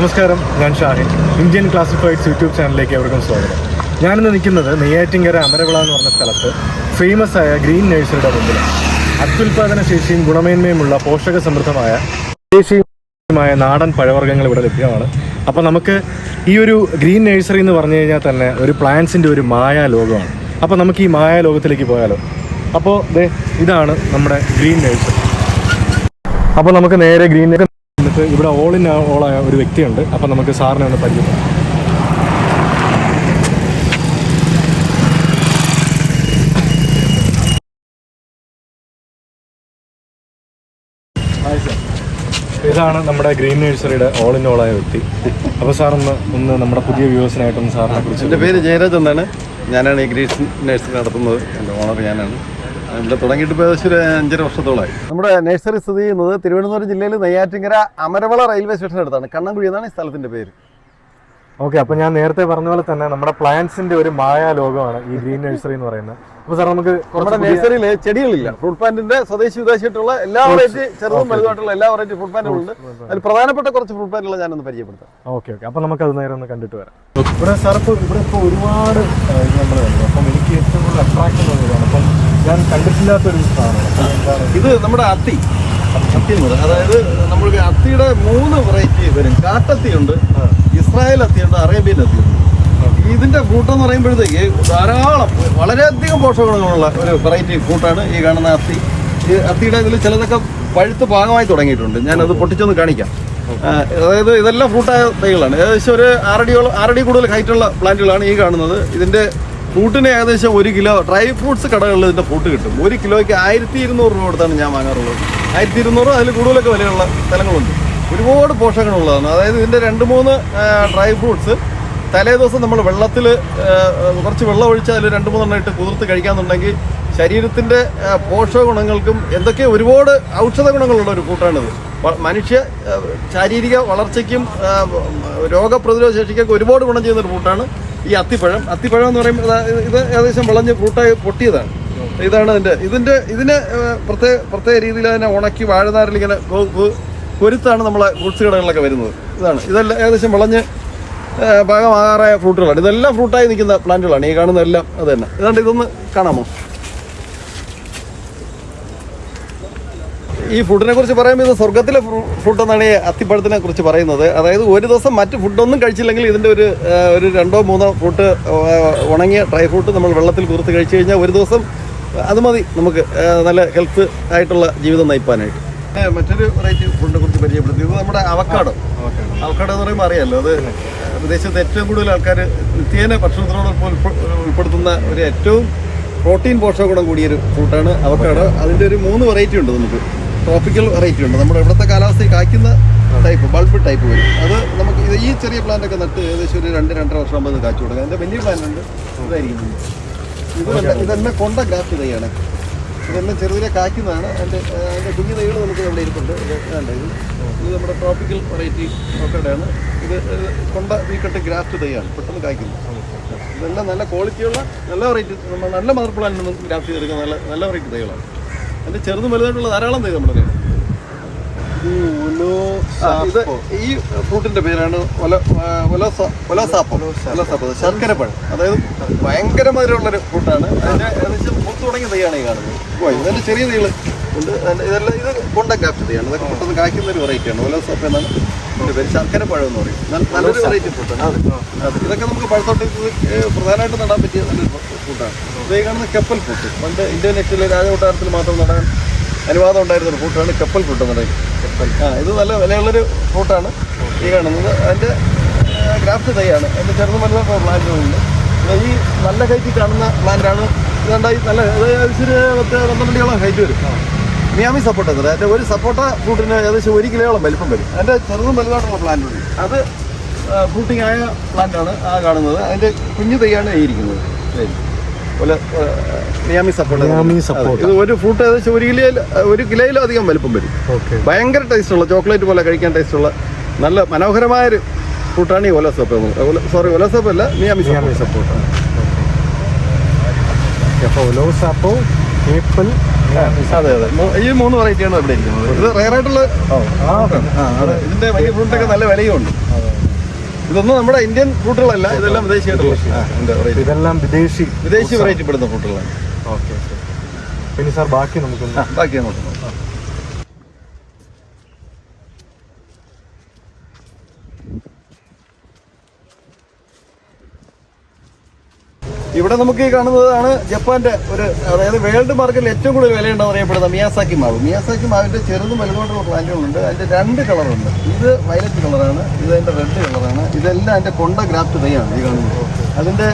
നമസ്കാരം ഞാൻ Shahin. Indian Classifieds YouTube ചാനലിലേക്ക് അവർക്കും സ്വാഗതം. ഞാനിന്ന് നിൽക്കുന്നത് നെയ്യാറ്റിങ്കര അമരവിള എന്ന് പറഞ്ഞ സ്ഥലത്ത് ഫേമസ് ആയ ഗ്രീൻ നഴ്സറിയുടെ മുമ്പിൽ അത്യുൽപാദന ശേഷിയും ഗുണമേന്മയുമുള്ള പോഷക സമൃദ്ധമായ ദേശീയമായ നാടൻ പഴവർഗങ്ങൾ ഇവിടെ ലഭ്യമാണ്. അപ്പോൾ നമുക്ക് ഈ ഒരു ഗ്രീൻ നഴ്സറി എന്ന് പറഞ്ഞു കഴിഞ്ഞാൽ തന്നെ ഒരു പ്ലാന്റ്സിന്റെ ഒരു മായ ലോകമാണ് അപ്പോൾ നമുക്ക് ഈ മായ ലോകത്തിലേക്ക് പോയാലോ? അപ്പോൾ ദേ ഇതാണ് നമ്മുടെ ഗ്രീൻ നഴ്സറി. അപ്പോൾ നമുക്ക് നേരെ ഗ്രീൻ എന്നിട്ട് ഇവിടെ ഓൾ ഇൻ ഓൾ ആയ ഒരു വ്യക്തിയുണ്ട്. അപ്പം നമുക്ക് സാറിനെ ഒന്ന് പരിചയപ്പെടാം ഇതാണ് നമ്മുടെ ഗ്രീൻ നഴ്സറിയുടെ ഓൾ ഇൻ ഓൾ ആയ വ്യക്തി. അപ്പോൾ സാർ ഒന്ന് ഒന്ന് നമ്മുടെ പുതിയ വ്യൂവേഴ്സിനായിട്ടൊന്ന് സാറിനെ കുറിച്ച് എന്റെ പേര് ജയരാജ് എന്നാണ്. ഞാനാണ് ഈ ഗ്രീൻ നഴ്സറി നടത്തുന്നത്. എന്റെ ഓണർ ഞാനാണ്. ഇവിടെ തുടങ്ങിയിട്ട് ഇപ്പോൾ ഏകദേശം ഒരു അഞ്ചര വർഷത്തോളമായി. നമ്മുടെ നഴ്സറി സ്ഥിതി ചെയ്യുന്നത് തിരുവനന്തപുരം ജില്ലയിൽ നെയ്യാറ്റിങ്കര അമരവള റെയിൽവേ സ്റ്റേഷൻ അടുത്താണ്. കണ്ണൻകുഴി എന്നാണ് ഈ സ്ഥലത്തിന്റെ പേര്. ഓക്കെ അപ്പോൾ ഞാൻ നേരത്തെ പറഞ്ഞ പോലെ തന്നെ നമ്മുടെ പ്ലാന്റ്സിന്റെ ഒരു മായാ ലോകമാണ് ഈ ഗ്രീൻ നഴ്സറി എന്ന് പറയുന്നത്. അപ്പോൾ സാർ നമുക്ക് നമ്മുടെ നഴ്സറിയിൽ ചെടികളില്ല. ഫ്രൂട്ട് പ്ലാന്റിന്റെ സ്വദേശി വിദേശമായിട്ടുള്ള എല്ലാ വെറൈറ്റി ചെറുതും വലുതായിട്ടുള്ള എല്ലാ വെറൈറ്റി ഫ്രൂട്ട് പ്ലാന്റുകളുണ്ട് അതിൽ പ്രധാനപ്പെട്ട കുറച്ച് ഫ്രൂട്ട് പ്ലാന്റുകൾ ഞാനൊന്ന് പരിചയപ്പെടുത്താം. Okay okay. അപ്പോൾ നമുക്ക് അത് നേരം ഒന്ന് കണ്ടിട്ട് വരാം. ഇവിടെ സാർ ഇപ്പോൾ ഇവിടെ ഇപ്പോൾ ഒരുപാട് നമ്മൾ അപ്പം എനിക്ക് ഏറ്റവും കൂടുതൽ അട്രാക്ഷൻ തോന്നിയതാണ് അപ്പം ഞാൻ കണ്ടിട്ടില്ലാത്തൊരു സാധനമാണ് ഇത് നമ്മുടെ അത്തി. അത്തി എന്ന് പറയുന്നത് അതായത് നമ്മൾക്ക് അത്തിയുടെ മൂന്ന് വെറൈറ്റി വരും. കാട്ടത്തിയുണ്ട് ഇസ്രായേൽ അത്തിയുണ്ട് അറേബ്യൻ അത്തിയുണ്ട് ഇതിന്റെ കൂട്ടെന്ന് എന്ന് പറയുമ്പോഴത്തേക്ക് ധാരാളം വളരെയധികം പോഷകഗുണങ്ങളുള്ള ഒരു വെറൈറ്റി കൂട്ടാണ് ഈ കാണുന്ന അത്തി. ഈ അത്തിയുടെ ഇതിൽ ചിലതൊക്കെ പഴുത്ത് ഭാഗമായി തുടങ്ങിയിട്ടുണ്ട്. ഞാനത് പൊട്ടിച്ചൊന്ന് കാണിക്കാം. അതായത് ഇതെല്ലാം ഫ്രൂട്ടായ തൈകളാണ്. ഏകദേശം ഒരു ആറടിയോളം ആറടി കൂടുതൽ ഹൈറ്റുള്ള പ്ലാന്റുകളാണ് ഈ കാണുന്നത്. ഇതിന്റെ ഫ്രൂട്ടിന് ഏകദേശം ഒരു കിലോ ഡ്രൈ ഫ്രൂട്ട്സ് കടകളിൽ ഇതിന്റെ ഫ്രൂട്ട് കിട്ടും. ഒരു കിലോയ്ക്ക് ആയിരത്തി ഇരുന്നൂറ് രൂപ കൊടുത്താണ് ഞാൻ വാങ്ങാറുള്ളത്. ആയിരത്തി ഇരുന്നൂറ് അതിൽ കൂടുതലൊക്കെ വിലയുള്ള സ്ഥലങ്ങളുണ്ട്. ഒരുപാട് പോഷകങ്ങളുള്ളതാണ്. അതായത് ഇതിന്റെ രണ്ട് മൂന്ന് ഡ്രൈ ഫ്രൂട്ട്സ് തലേ ദിവസം നമ്മൾ വെള്ളത്തിൽ കുറച്ച് വെള്ളം ഒഴിച്ച് അതിൽ രണ്ട് മൂന്നെണ്ണം ഇട്ട് കുതിർത്ത് കഴിക്കാന്നുണ്ടെങ്കിൽ ശരീരത്തിന്റെ പോഷക ഗുണങ്ങൾക്കും എന്തൊക്കെ ഒരുപാട് ഔഷധ ഗുണങ്ങളുള്ള ഒരു കൂട്ടാണിത് മനുഷ്യ ശാരീരിക വളർച്ചയ്ക്കും രോഗപ്രതിരോധ ശേഷിക്കൊക്കെ ഒരുപാട് ഗുണം ചെയ്യുന്ന ഒരു ഫ്രൂട്ടാണ്. ഈ അത്തിപ്പഴം. അത്തിപ്പഴം എന്ന് പറയുമ്പോൾ ഇതാ- ഏകദേശം വിളഞ്ഞ് ഫ്രൂട്ടായി പൊട്ടിയതാണ്. ഇതാണ് അതിന്റെ ഇതിന്റെ ഇതിനെ പ്രത്യേക പ്രത്യേക രീതിയിൽ അതിനെ ഉണക്കി വാഴനാരിൽ ഇങ്ങനെ കൊരുത്താണ് നമ്മളെ ഫ്രൂട്ട്സ് കടകളിലൊക്കെ വരുന്നത്. ഇതാണ് ഇതെല്ലാം ഏകദേശം വിളഞ്ഞ് ഭാഗമാകാറായ ഫ്രൂട്ടുകളാണ്. ഇതെല്ലാം ഫ്രൂട്ടായി നിൽക്കുന്ന പ്ലാന്റുകളാണ്. ഈ കാണുന്നതെല്ലാം അത് തന്നെ. ഇതാണ്ട് ഇതൊന്ന് കാണാമോ? ഈ ഫുഡിനെ കുറിച്ച് പറയുമ്പോൾ ഇത് സ്വർഗത്തിലെ ഫുഡ് എന്നാണ് ഈ അത്തിപ്പഴത്തിനെ കുറിച്ച് പറയുന്നത്. അതായത് ഒരു ദിവസം മറ്റ് ഫുഡൊന്നും കഴിച്ചില്ലെങ്കിൽ ഇതിന്റെ ഒരു ഒരു രണ്ടോ മൂന്നോ ഫ്രൂട്ട് ഉണങ്ങിയ ഡ്രൈ ഫ്രൂട്ട് നമ്മൾ വെള്ളത്തിൽ കുറുത്ത് കഴിച്ചു കഴിഞ്ഞാൽ ഒരു ദിവസം അത് മതി നമുക്ക് നല്ല ഹെൽത്ത് ആയിട്ടുള്ള ജീവിതം നയിപ്പാനായിട്ട്. മറ്റൊരു വെറൈറ്റി ഫുഡിനെ കുറിച്ച് പരിചയപ്പെടുത്തി. ഇത് നമ്മുടെ അവക്കാടോ. അവക്കാടോ. എന്ന് പറയുമ്പോൾ അറിയാമല്ലോ അത് വിദേശത്ത് ഏറ്റവും കൂടുതൽ ആൾക്കാർ നിത്യേന ഭക്ഷണത്തിനോടൊപ്പം ഉൾപ്പെ- ഉൾപ്പെടുത്തുന്ന ഒരു ഏറ്റവും പ്രോട്ടീൻ പോഷകഗുണം കൂടിയൊരു ഫ്രൂട്ടാണ് അവക്കാട്. അതിന്റെ ഒരു മൂന്ന് വെറൈറ്റി ഉണ്ട് നമുക്ക്. ട്രോപ്പിക്കൽ വെറൈറ്റി ഉണ്ട്. നമ്മുടെ ഇവിടുത്തെ കാലാവസ്ഥയിൽ കായ്ക്കുന്ന ടൈപ്പ് ബൾബ് ടൈപ്പ് വരും. അത് നമുക്ക് ഇത് ഈ ചെറിയ പ്ലാന്റ് ഒക്കെ നട്ട് ഏകദേശം ഒരു രണ്ട് രണ്ടര വർഷം ആകുമ്പോൾ അത് കാച്ചു കൊടുക്കാം. അതിന്റെ വലിയ പ്ലാന്റ് ഉണ്ട്. ഇതായിരിക്കും. ഇത് ഇതെല്ലാം കൊണ്ട ഗ്രാഫ്റ്റ് തൈയാണ്. ഇതെല്ലാം ചെറുതിലെ കായ്ക്കുന്നതാണ്. അതിന്റെ അതിന്റെ കുഞ്ഞു തൈകൾ നമുക്ക് ഇവിടെ ഇരിപ്പുണ്ട്. ഇത് ഇത്? ഇത് നമ്മുടെ ട്രോപ്പിക്കൽ വെറൈറ്റി ഒക്കെയാണ് ഇത് ഇത് കൊണ്ട വീക്കട്ട് ഗ്രാഫ്റ്റ് തൈയാണ്. പെട്ടെന്ന് കായ്ക്കുന്നത് ഇതെല്ലാം നല്ല ക്വാളിറ്റിയുള്ള നല്ല വെറൈറ്റി നമ്മൾ നല്ല മദർ പ്ലാന്റിൽ നിന്ന് ഗ്രാഫ്റ്റ് ചെയ്തെടുക്കുന്ന നല്ല നല്ല വെറൈറ്റി തൈകളാണ്. അതിന്റെ ചെറുതും വലുതായിട്ടുള്ള ധാരാളം തൈ നമ്മുടെ ഇത് ഈ ഫ്രൂട്ടിന്റെ പേരാണ് ശർക്കരപ്പഴം. അതായത് ഭയങ്കര മധുരമുള്ളൊരു ഫ്രൂട്ടാണ്. അതിന്റെ ഏകദേശം പൂത്ത് തുടങ്ങിയ തൈയാണ് ഈ കാണുന്നത്. ഇതിന്റെ ചെറിയ തൈകൾ ഉണ്ട്. ഇതെല്ലാം ഇത് കൊണ്ട തൈയാണ് ഇതൊക്കെ പെട്ടെന്ന് കായ്ക്കുന്ന ഒരു വെറൈറ്റിയാണ് ഒലസാപ്പം എന്നാണ്. ഇതിന്റെ പഴം എന്ന് പറയും. നല്ലൊരു വെറൈറ്റി ഫുഡാണ് അതെ ഇതൊക്കെ നമുക്ക് പഴത്തോട്ടത്തിൽ പ്രധാനമായിട്ട് നടാൻ പറ്റിയ നല്ലൊരു ഫ്രൂട്ടാണ് ഇത് ഈ കാണുന്ന കപ്പൽ ഫ്രൂട്ട് പണ്ട് ഇന്ത്യൻ നെറ്റിലെ രാജകൊട്ടാരത്തിൽ മാത്രം നടാൻ അനുവാദം ഉണ്ടായിരുന്ന ഒരു ഫ്രൂട്ടാണ് കപ്പൽ ഫ്രൂട്ട് എന്ന് പറയുന്നത് ആ ഇത് നല്ല വിലയുള്ളൊരു ഫ്രൂട്ടാണ് ഈ കാണുന്നത്. അതിന്റെ ഗ്രാഫ്റ്റ് തൈയാണ് അതിന്റെ ചെറുത് നല്ല പ്ലാന്റുകളുണ്ട് ഈ നല്ല ഹൈറ്റിൽ കാണുന്ന പ്ലാന്റാണ് ഇതുണ്ടായി നല്ല ഇത് ഇച്ചിരി പത്ത് പന്ത്രണ്ടിയോളം ഹൈറ്റ് വരും. മിയാമി സപ്പോർട്ട അതിന്റെ ഒരു സപ്പോർട്ട ഫ്രൂട്ടിന് ഏകദേശം ഒരു കിലോയോളം വലിപ്പം വരും. അതിന്റെ ചെറുതും വലുതായിട്ടുള്ള പ്ലാന്റ് ഉണ്ട്. അത് ഫ്രൂട്ടിംഗ് ആയ ആണ് ആ കാണുന്നത്. അതിന്റെ കുഞ്ഞു തൈയാണ് ഇരിക്കുന്നത്. നിയാമി ഇത് ഒരു ഫ്രൂട്ട് ഏകദേശം ഒരു കിലോ ഒരു കിലോയിലധികം വലുപ്പം വരും. ഭയങ്കര ടേസ്റ്റുള്ള ചോക്ലേറ്റ് പോലെ കഴിക്കാൻ ടേസ്റ്റുള്ള നല്ല മനോഹരമായൊരു ഫ്രൂട്ടാണ് ഈ ഒലസപ്പ് സോറി ഒലസപ്പ് അല്ല സപ്പോട്ട സപ്പോർട്ട് അപ്പോൾ ഒലോസാപ്പോ ഏപ്പിൾ അതെ അതെ ഈ മൂന്ന് വെറൈറ്റിയാണ് ഇവിടെ ഇരിക്കുന്നത്? ഇത് റയറായിട്ടുള്ള ഇതിന്റെ വലിയ ഫ്രൂട്ടൊക്കെ നല്ല വിലയുണ്ട്. ഇതൊന്നും നമ്മുടെ ഇന്ത്യൻ ഫ്രൂട്ടുകളല്ല ഇതെല്ലാം വിദേശിയായിട്ടുള്ള ഇതെല്ലാം വിദേശി വിദേശി വെറൈറ്റി പെടുന്ന ഫ്രൂട്ടുകളാണ് ഓക്കെ പിന്നെ സാർ ബാക്കി നമുക്ക് ബാക്കി ബാക്കിയാണ് ഇവിടെ നമുക്ക് ഈ കാണുന്നതാണ് ജപ്പാന്റെ ഒരു അതായത് വേൾഡ് മാർക്കറ്റിൽ ഏറ്റവും കൂടുതൽ വിലയുണ്ടെന്ന് അറിയപ്പെടുന്ന മിയാസാക്കി മാവ്. മിയാസാക്കി മാവിന്റെ ചെറുതും വലുതോട്ടുള്ള പ്ലാന്റുകളുണ്ട്. അതിന്റെ രണ്ട് കളറുണ്ട്. ഇത് വയലറ്റ് കളറാണ് ഇത് അതിന്റെ റെഡ് കളറാണ് ഇതെല്ലാം അതിന്റെ കൊണ്ട ഗ്രാഫ്റ്റ് തൈയാണ് ഈ കാണുന്നത്. അതിന്റെ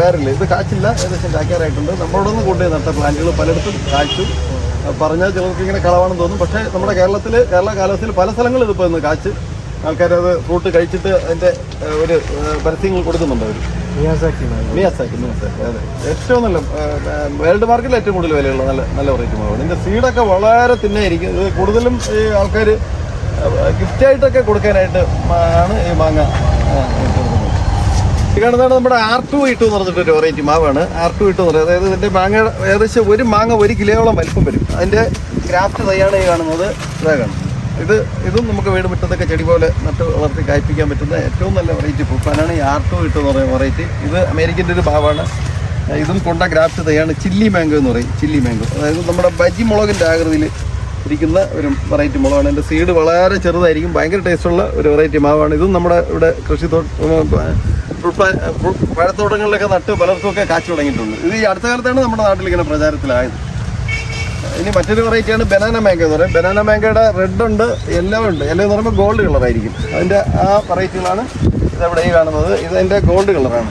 ബാരൽ ഇത് കാച്ചില്ല ഏകദേശം കായ്ക്കാറായിട്ടുണ്ട് നമ്മളോടൊന്ന് കൊണ്ടുപോയി നട്ട പ്ലാന്റുകൾ പലയിടത്തും കാച്ചു. പറഞ്ഞാൽ ചിലർക്ക് ഇങ്ങനെ കളവാണെന്ന് തോന്നും. പക്ഷേ നമ്മുടെ കേരളത്തിൽ കേരള കാലാവസ്ഥയിൽ പല സ്ഥലങ്ങളിൽ ഇതിപ്പോൾ ഇന്ന് കാച്ച്. ആൾക്കാരത് ഫ്രൂട്ട് കഴിച്ചിട്ട് അതിന്റെ ഒരു പരസ്യങ്ങൾ കൊടുക്കുന്നുണ്ട് അവർ ഏറ്റവും നല്ല വേൾഡ് മാർക്കറ്റിൽ ഏറ്റവും കൂടുതൽ വിലയുള്ള നല്ല നല്ല വെറൈറ്റി മാവാണ് ഇതിന്റെ സീഡൊക്കെ വളരെ തിന്നായിരിക്കും ഇത് കൂടുതലും ഈ ആൾക്കാർ ഗിഫ്റ്റായിട്ടൊക്കെ കൊടുക്കാനായിട്ട് ആണ് ഈ മാങ്ങ ഈ കാണുന്നതാണ് നമ്മുടെ ആർ ടു ഇട്ടു എന്ന് പറഞ്ഞിട്ട് ഒരു വെറൈറ്റി മാവാണ് ആർ ടു ഇട്ടു എന്ന് പറയുന്നത് അതായത് ഇതിന്റെ മാങ്ങ ഏകദേശം ഒരു മാങ്ങ ഒരു കിലോയോളം വലിപ്പം വരും. അതിന്റെ ഗ്രാഫ്റ്റ് തയ്യാണ് ഈ കാണുന്നത് ഇതാ കാണുന്നത്. ഇത് ഇതും നമുക്ക് വീട് മുറ്റത്തൊക്കെ ചെടി പോലെ നട്ട് വളർത്തി കായ്പ്പിക്കാൻ പറ്റുന്ന ഏറ്റവും നല്ല വെറൈറ്റി പൂപ്പാനാണ് ഈ ആർ ടു ഇട്ടു എന്ന് പറയുന്ന വെറൈറ്റി ഇത് അമേരിക്കന്റെ ഒരു ഭാവമാണ് ഇതും കൊണ്ട ഗ്രാഫ്റ്റ് തയ്യാണ് ചില്ലി മാംഗോ എന്ന് പറയും. ചില്ലി മാംഗോ അതായത് നമ്മുടെ ബജി മുളകിന്റെ ആകൃതിയിൽ ഇരിക്കുന്ന ഒരു വെറൈറ്റി മുളകാണ്. എന്റെ സീഡ് വളരെ ചെറുതായിരിക്കും. ഭയങ്കര ടേസ്റ്റുള്ള ഒരു വെറൈറ്റി മാവാണ്. ഇതും നമ്മുടെ ഇവിടെ കൃഷി പഴത്തോട്ടങ്ങളിലൊക്കെ നട്ട് പലർക്കുമൊക്കെ കാച്ചു തുടങ്ങിയിട്ടുണ്ട്. ഇത് ഈ അടുത്ത കാലത്താണ് നമ്മുടെ നാട്ടിൽ ഇങ്ങനെ പ്രചാരത്തിലായത്. ഇനി മറ്റൊരു വെറൈറ്റിയാണ് ബനാന മാങ്ക എന്ന് പറയും ബനാന മാങ്കയുടെ റെഡ് ഉണ്ട് യെല്ലോ ഉണ്ട്. യെല്ലോ എന്ന് പറയുമ്പോൾ ഗോൾഡ് കളറായിരിക്കും അതിന്റെ ആ വെറൈറ്റികളാണ് ഇതവിടെ ഈ കാണുന്നത്. ഇത് ഗോൾഡ് കളറാണ്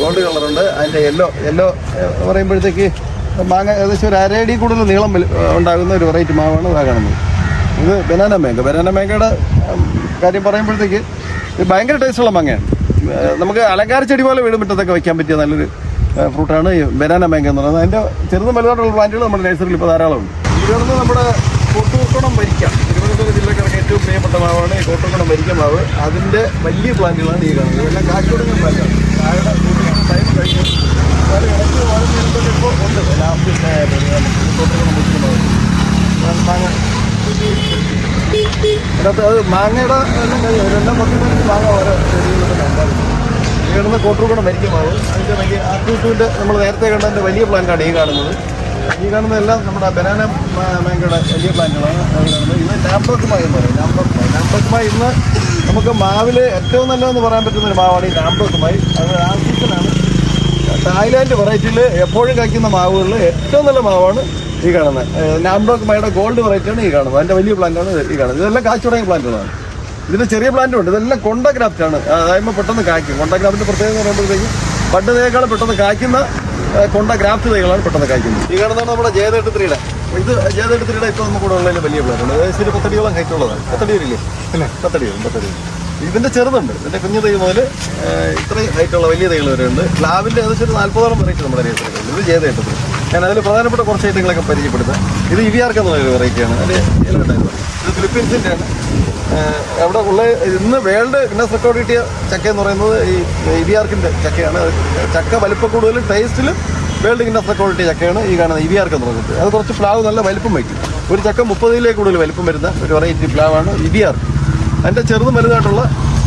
ഗോൾഡ് കളറുണ്ട് അതിന്റെ യെല്ലോ യെല്ലോ പറയുമ്പോഴത്തേക്ക് മാങ്ങ ഏകദേശം ഒരു അരയടി കൂടുതൽ നീളം ഉണ്ടാകുന്ന ഒരു വെറൈറ്റി മാവാണ് ഇതാ കാണുന്നത്. ഇത് ബനാന മാങ്ക ബനാന മാങ്കയുടെ കാര്യം പറയുമ്പോഴത്തേക്ക് ഇത് ഭയങ്കര ടേസ്റ്റുള്ള മാങ്ങയാണ്. നമുക്ക് അലങ്കാര ചെടി പോലെ വീടും മുറ്റത്തൊക്കെ വെക്കാൻ പറ്റിയ നല്ലൊരു ഫ്രൂട്ടാണ്. ബനാന മാങ്കോ എന്ന് പറയുന്നത്. അതിന്റെ ചെറുതും വലുതായിട്ടുള്ള പ്ലാന്റുകൾ നമ്മുടെ നഴ്സറിയിൽ ഇപ്പോൾ ധാരാളമുണ്ട്. ഇവിടുന്ന് നമ്മുടെ കോട്ടൂർക്കുണം വരിക്കാം. തിരുവനന്തപുരം ജില്ലക്കാർക്ക് ഏറ്റവും പ്രിയപ്പെട്ട മാവാണ് ഈ കോട്ടൂർക്കുണം വരിക്ക മാവ്. അതിന്റെ വലിയ പ്ലാന്റുകളാണ് ഈ കാണുന്നത്. ഇതെല്ലാം കാശുകൊടുക്കുന്ന പ്ലാന്റാണ്. ഉണ്ട്. അത് മാങ്ങയുടെ എല്ലാം കഴിഞ്ഞു ഇതെല്ലാം പത്ത് മാങ്ങ ഓരോ ചെടികളൊക്കെ ഉണ്ടായിരുന്നു ഈ കാണുന്ന കോട്ടൂർക്കുണം വരിക്ക മാവ് അതിന്റെ വലിയ ആർട്ടൂസിന്റെ നമ്മൾ നേരത്തെ കണ്ടതിന്റെ വലിയ പ്ലാന്റാണ് ഈ കാണുന്നത്. ഈ കാണുന്നതെല്ലാം നമ്മുടെ ബനാന മാങ്കയുടെ വലിയ പ്ലാന്റുകളാണ് ഇന്ന് ഇത് നാംബക്കുമായി എന്ന് പറയും നാമ്പക്കുമായി ഇന്ന് നമുക്ക് മാവിൽ ഏറ്റവും നല്ലതെന്ന് പറയാൻ പറ്റുന്ന ഒരു മാവാണ് ഈ നാമ്പക്കുമായി അത് ആ സീസണാണ് തായ്ലാൻഡ് വെറൈറ്റിയിൽ എപ്പോഴും കഴിക്കുന്ന മാവുകളിൽ ഏറ്റവും നല്ല മാവാണ് ഈ കാണുന്നത്. നാംബക്കുമായുടെ ഗോൾഡ് വെറൈറ്റിയാണ് ഈ കാണുന്നത്. അതിന്റെ വലിയ പ്ലാന്റാണ് ഈ കാണുന്നത്. ഇതെല്ലാം കാച്ചു തുടങ്ങിയ പ്ലാന്റുകളാണ്. ഇതിന് ചെറിയ പ്ലാന്റും ഉണ്ട്. ഇതെല്ലാം കൊണ്ട ഗ്രാഫ്റ്റാണ് അതായത് പെട്ടെന്ന് കായ്ക്കും. കൊണ്ട ഗ്രാഫ്റ്റിന്റെ പ്രത്യേകത എന്ന് പറയുമ്പോഴത്തേക്കും ബഡ് തേക്കാൾ പെട്ടെന്ന് കായ്ക്കുന്ന കൊണ്ട ഗ്രാഫ്റ്റ് തൈകളാണ് പെട്ടെന്ന് കായ്ക്കുന്നത് ഈ കാണുന്നതാണ് നമ്മുടെ ജയതെട്ട് ത്രീയുടെ ഇത് ജയതെട്ട് ത്രീയുടെ ഇപ്പോൾ നമുക്ക് കൂടെ ഉള്ളതിൽ വലിയ പ്ലാന്റ് ഉണ്ട്. ഏകദേശം പത്തടിയോളം ഹൈറ്റ് ഉള്ളതാണ്. പത്തടി വരില്ലേ പത്തടി വരും പത്തടി ഇതിന്റെ ചെറുതുണ്ട്. ഇതിന്റെ കുഞ്ഞു തൈ മുതൽ ഇത്രയും ഹൈറ്റുള്ള വലിയ തൈകൾ വരെ ഉണ്ട് പ്ലാവിന്റെ ഏകദേശം ഒരു നാൽപ്പതോളം വെറൈറ്റി നമ്മുടെ ഇത് ജയതെട്ട് ത്രീ ഞാൻ അതിൽ പ്രധാനപ്പെട്ട കുറച്ച് ഐറ്റങ്ങളൊക്കെ പരിചയപ്പെടുത്താം. ഇത് ഇവിയാർക്ക് എന്നുള്ള പറയുന്ന വെറൈറ്റിയാണ്. ഉണ്ടായിരുന്നു ഇത് ഫിലിപ്പീൻസിന്റെ ആണ് അവിടെ ഉള്ള ഇന്ന് വേൾഡ് ഗിന്നസ് റെക്കോർഡ് കിട്ടിയ ചക്ക എന്ന് പറയുന്നത് ഈ ഇവിയാർക്കിന്റെ ചക്കയാണ്. ചക്ക വലിപ്പം കൂടുതലും ടേസ്റ്റിലും വേൾഡ് ഗിന്നസ് റെക്കോർഡ് കിട്ടിയ ചക്കയാണ് ഈ കാണുന്നത് ഇവിയാർക്ക് എന്ന് പറയുന്നത് അത് കുറച്ച് പ്ലാവ് നല്ല വലിപ്പം വയ്ക്കും. ഒരു ചക്ക മുപ്പതിലേ കൂടുതൽ വലിപ്പം വരുന്ന ഒരു വെറൈറ്റി പ്ലാവാണ് ഇവിയാർക്ക്. അതിന്റെ ചെറുതും വലുതായിട്ടുള്ള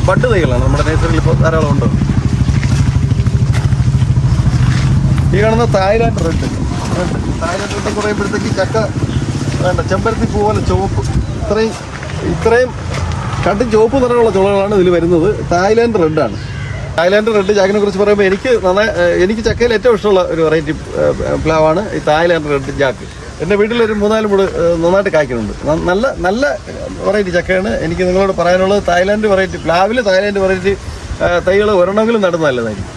ബഡ് തൈകളാണ്. നമ്മുടെ നേച്ചറിൽ ഇപ്പോൾ ധാരാളം ഉണ്ട് ഈ കാണുന്ന തായ്ലാൻഡ് റെഡ്. തായ്ലാൻഡ് കുറയുമ്പോഴത്തേക്ക് ചക്ക വേണ്ട ചെമ്പരത്തി പൂ പോലെ ചുവപ്പ്. ഇത്രയും ഇത്രയും കണ്ടും ചുവപ്പ് നിറമുള്ള ചുളകളാണ് ഇതിൽ വരുന്നത്. തായ്ലാൻഡ് റെഡാണ് തായ്ലാൻഡ് റെഡ് ജാക്കിനെ കുറിച്ച് പറയുമ്പോൾ എനിക്ക് നന്നായി എനിക്ക് ചക്കയിൽ ഏറ്റവും ഇഷ്ടമുള്ള ഒരു വെറൈറ്റി പ്ലാവാണ് ഈ തായ്ലാൻഡ് റെഡ് ജാക്ക്. എന്റെ വീട്ടിലൊരു മൂന്നാൽ മൂട് നന്നായിട്ട് കായ്ക്കുന്നുണ്ട് നല്ല നല്ല വെറൈറ്റി ചക്കയാണ്. എനിക്ക് നിങ്ങളോട് പറയാനുള്ളത് തായ്ലാൻഡ് വെറൈറ്റി പ്ലാവിൽ തായ്ലാൻഡ് വെറൈറ്റി തൈകൾ ഒരെണ്ണമെങ്കിലും നടുന്നത് നല്ലതായിരിക്കും.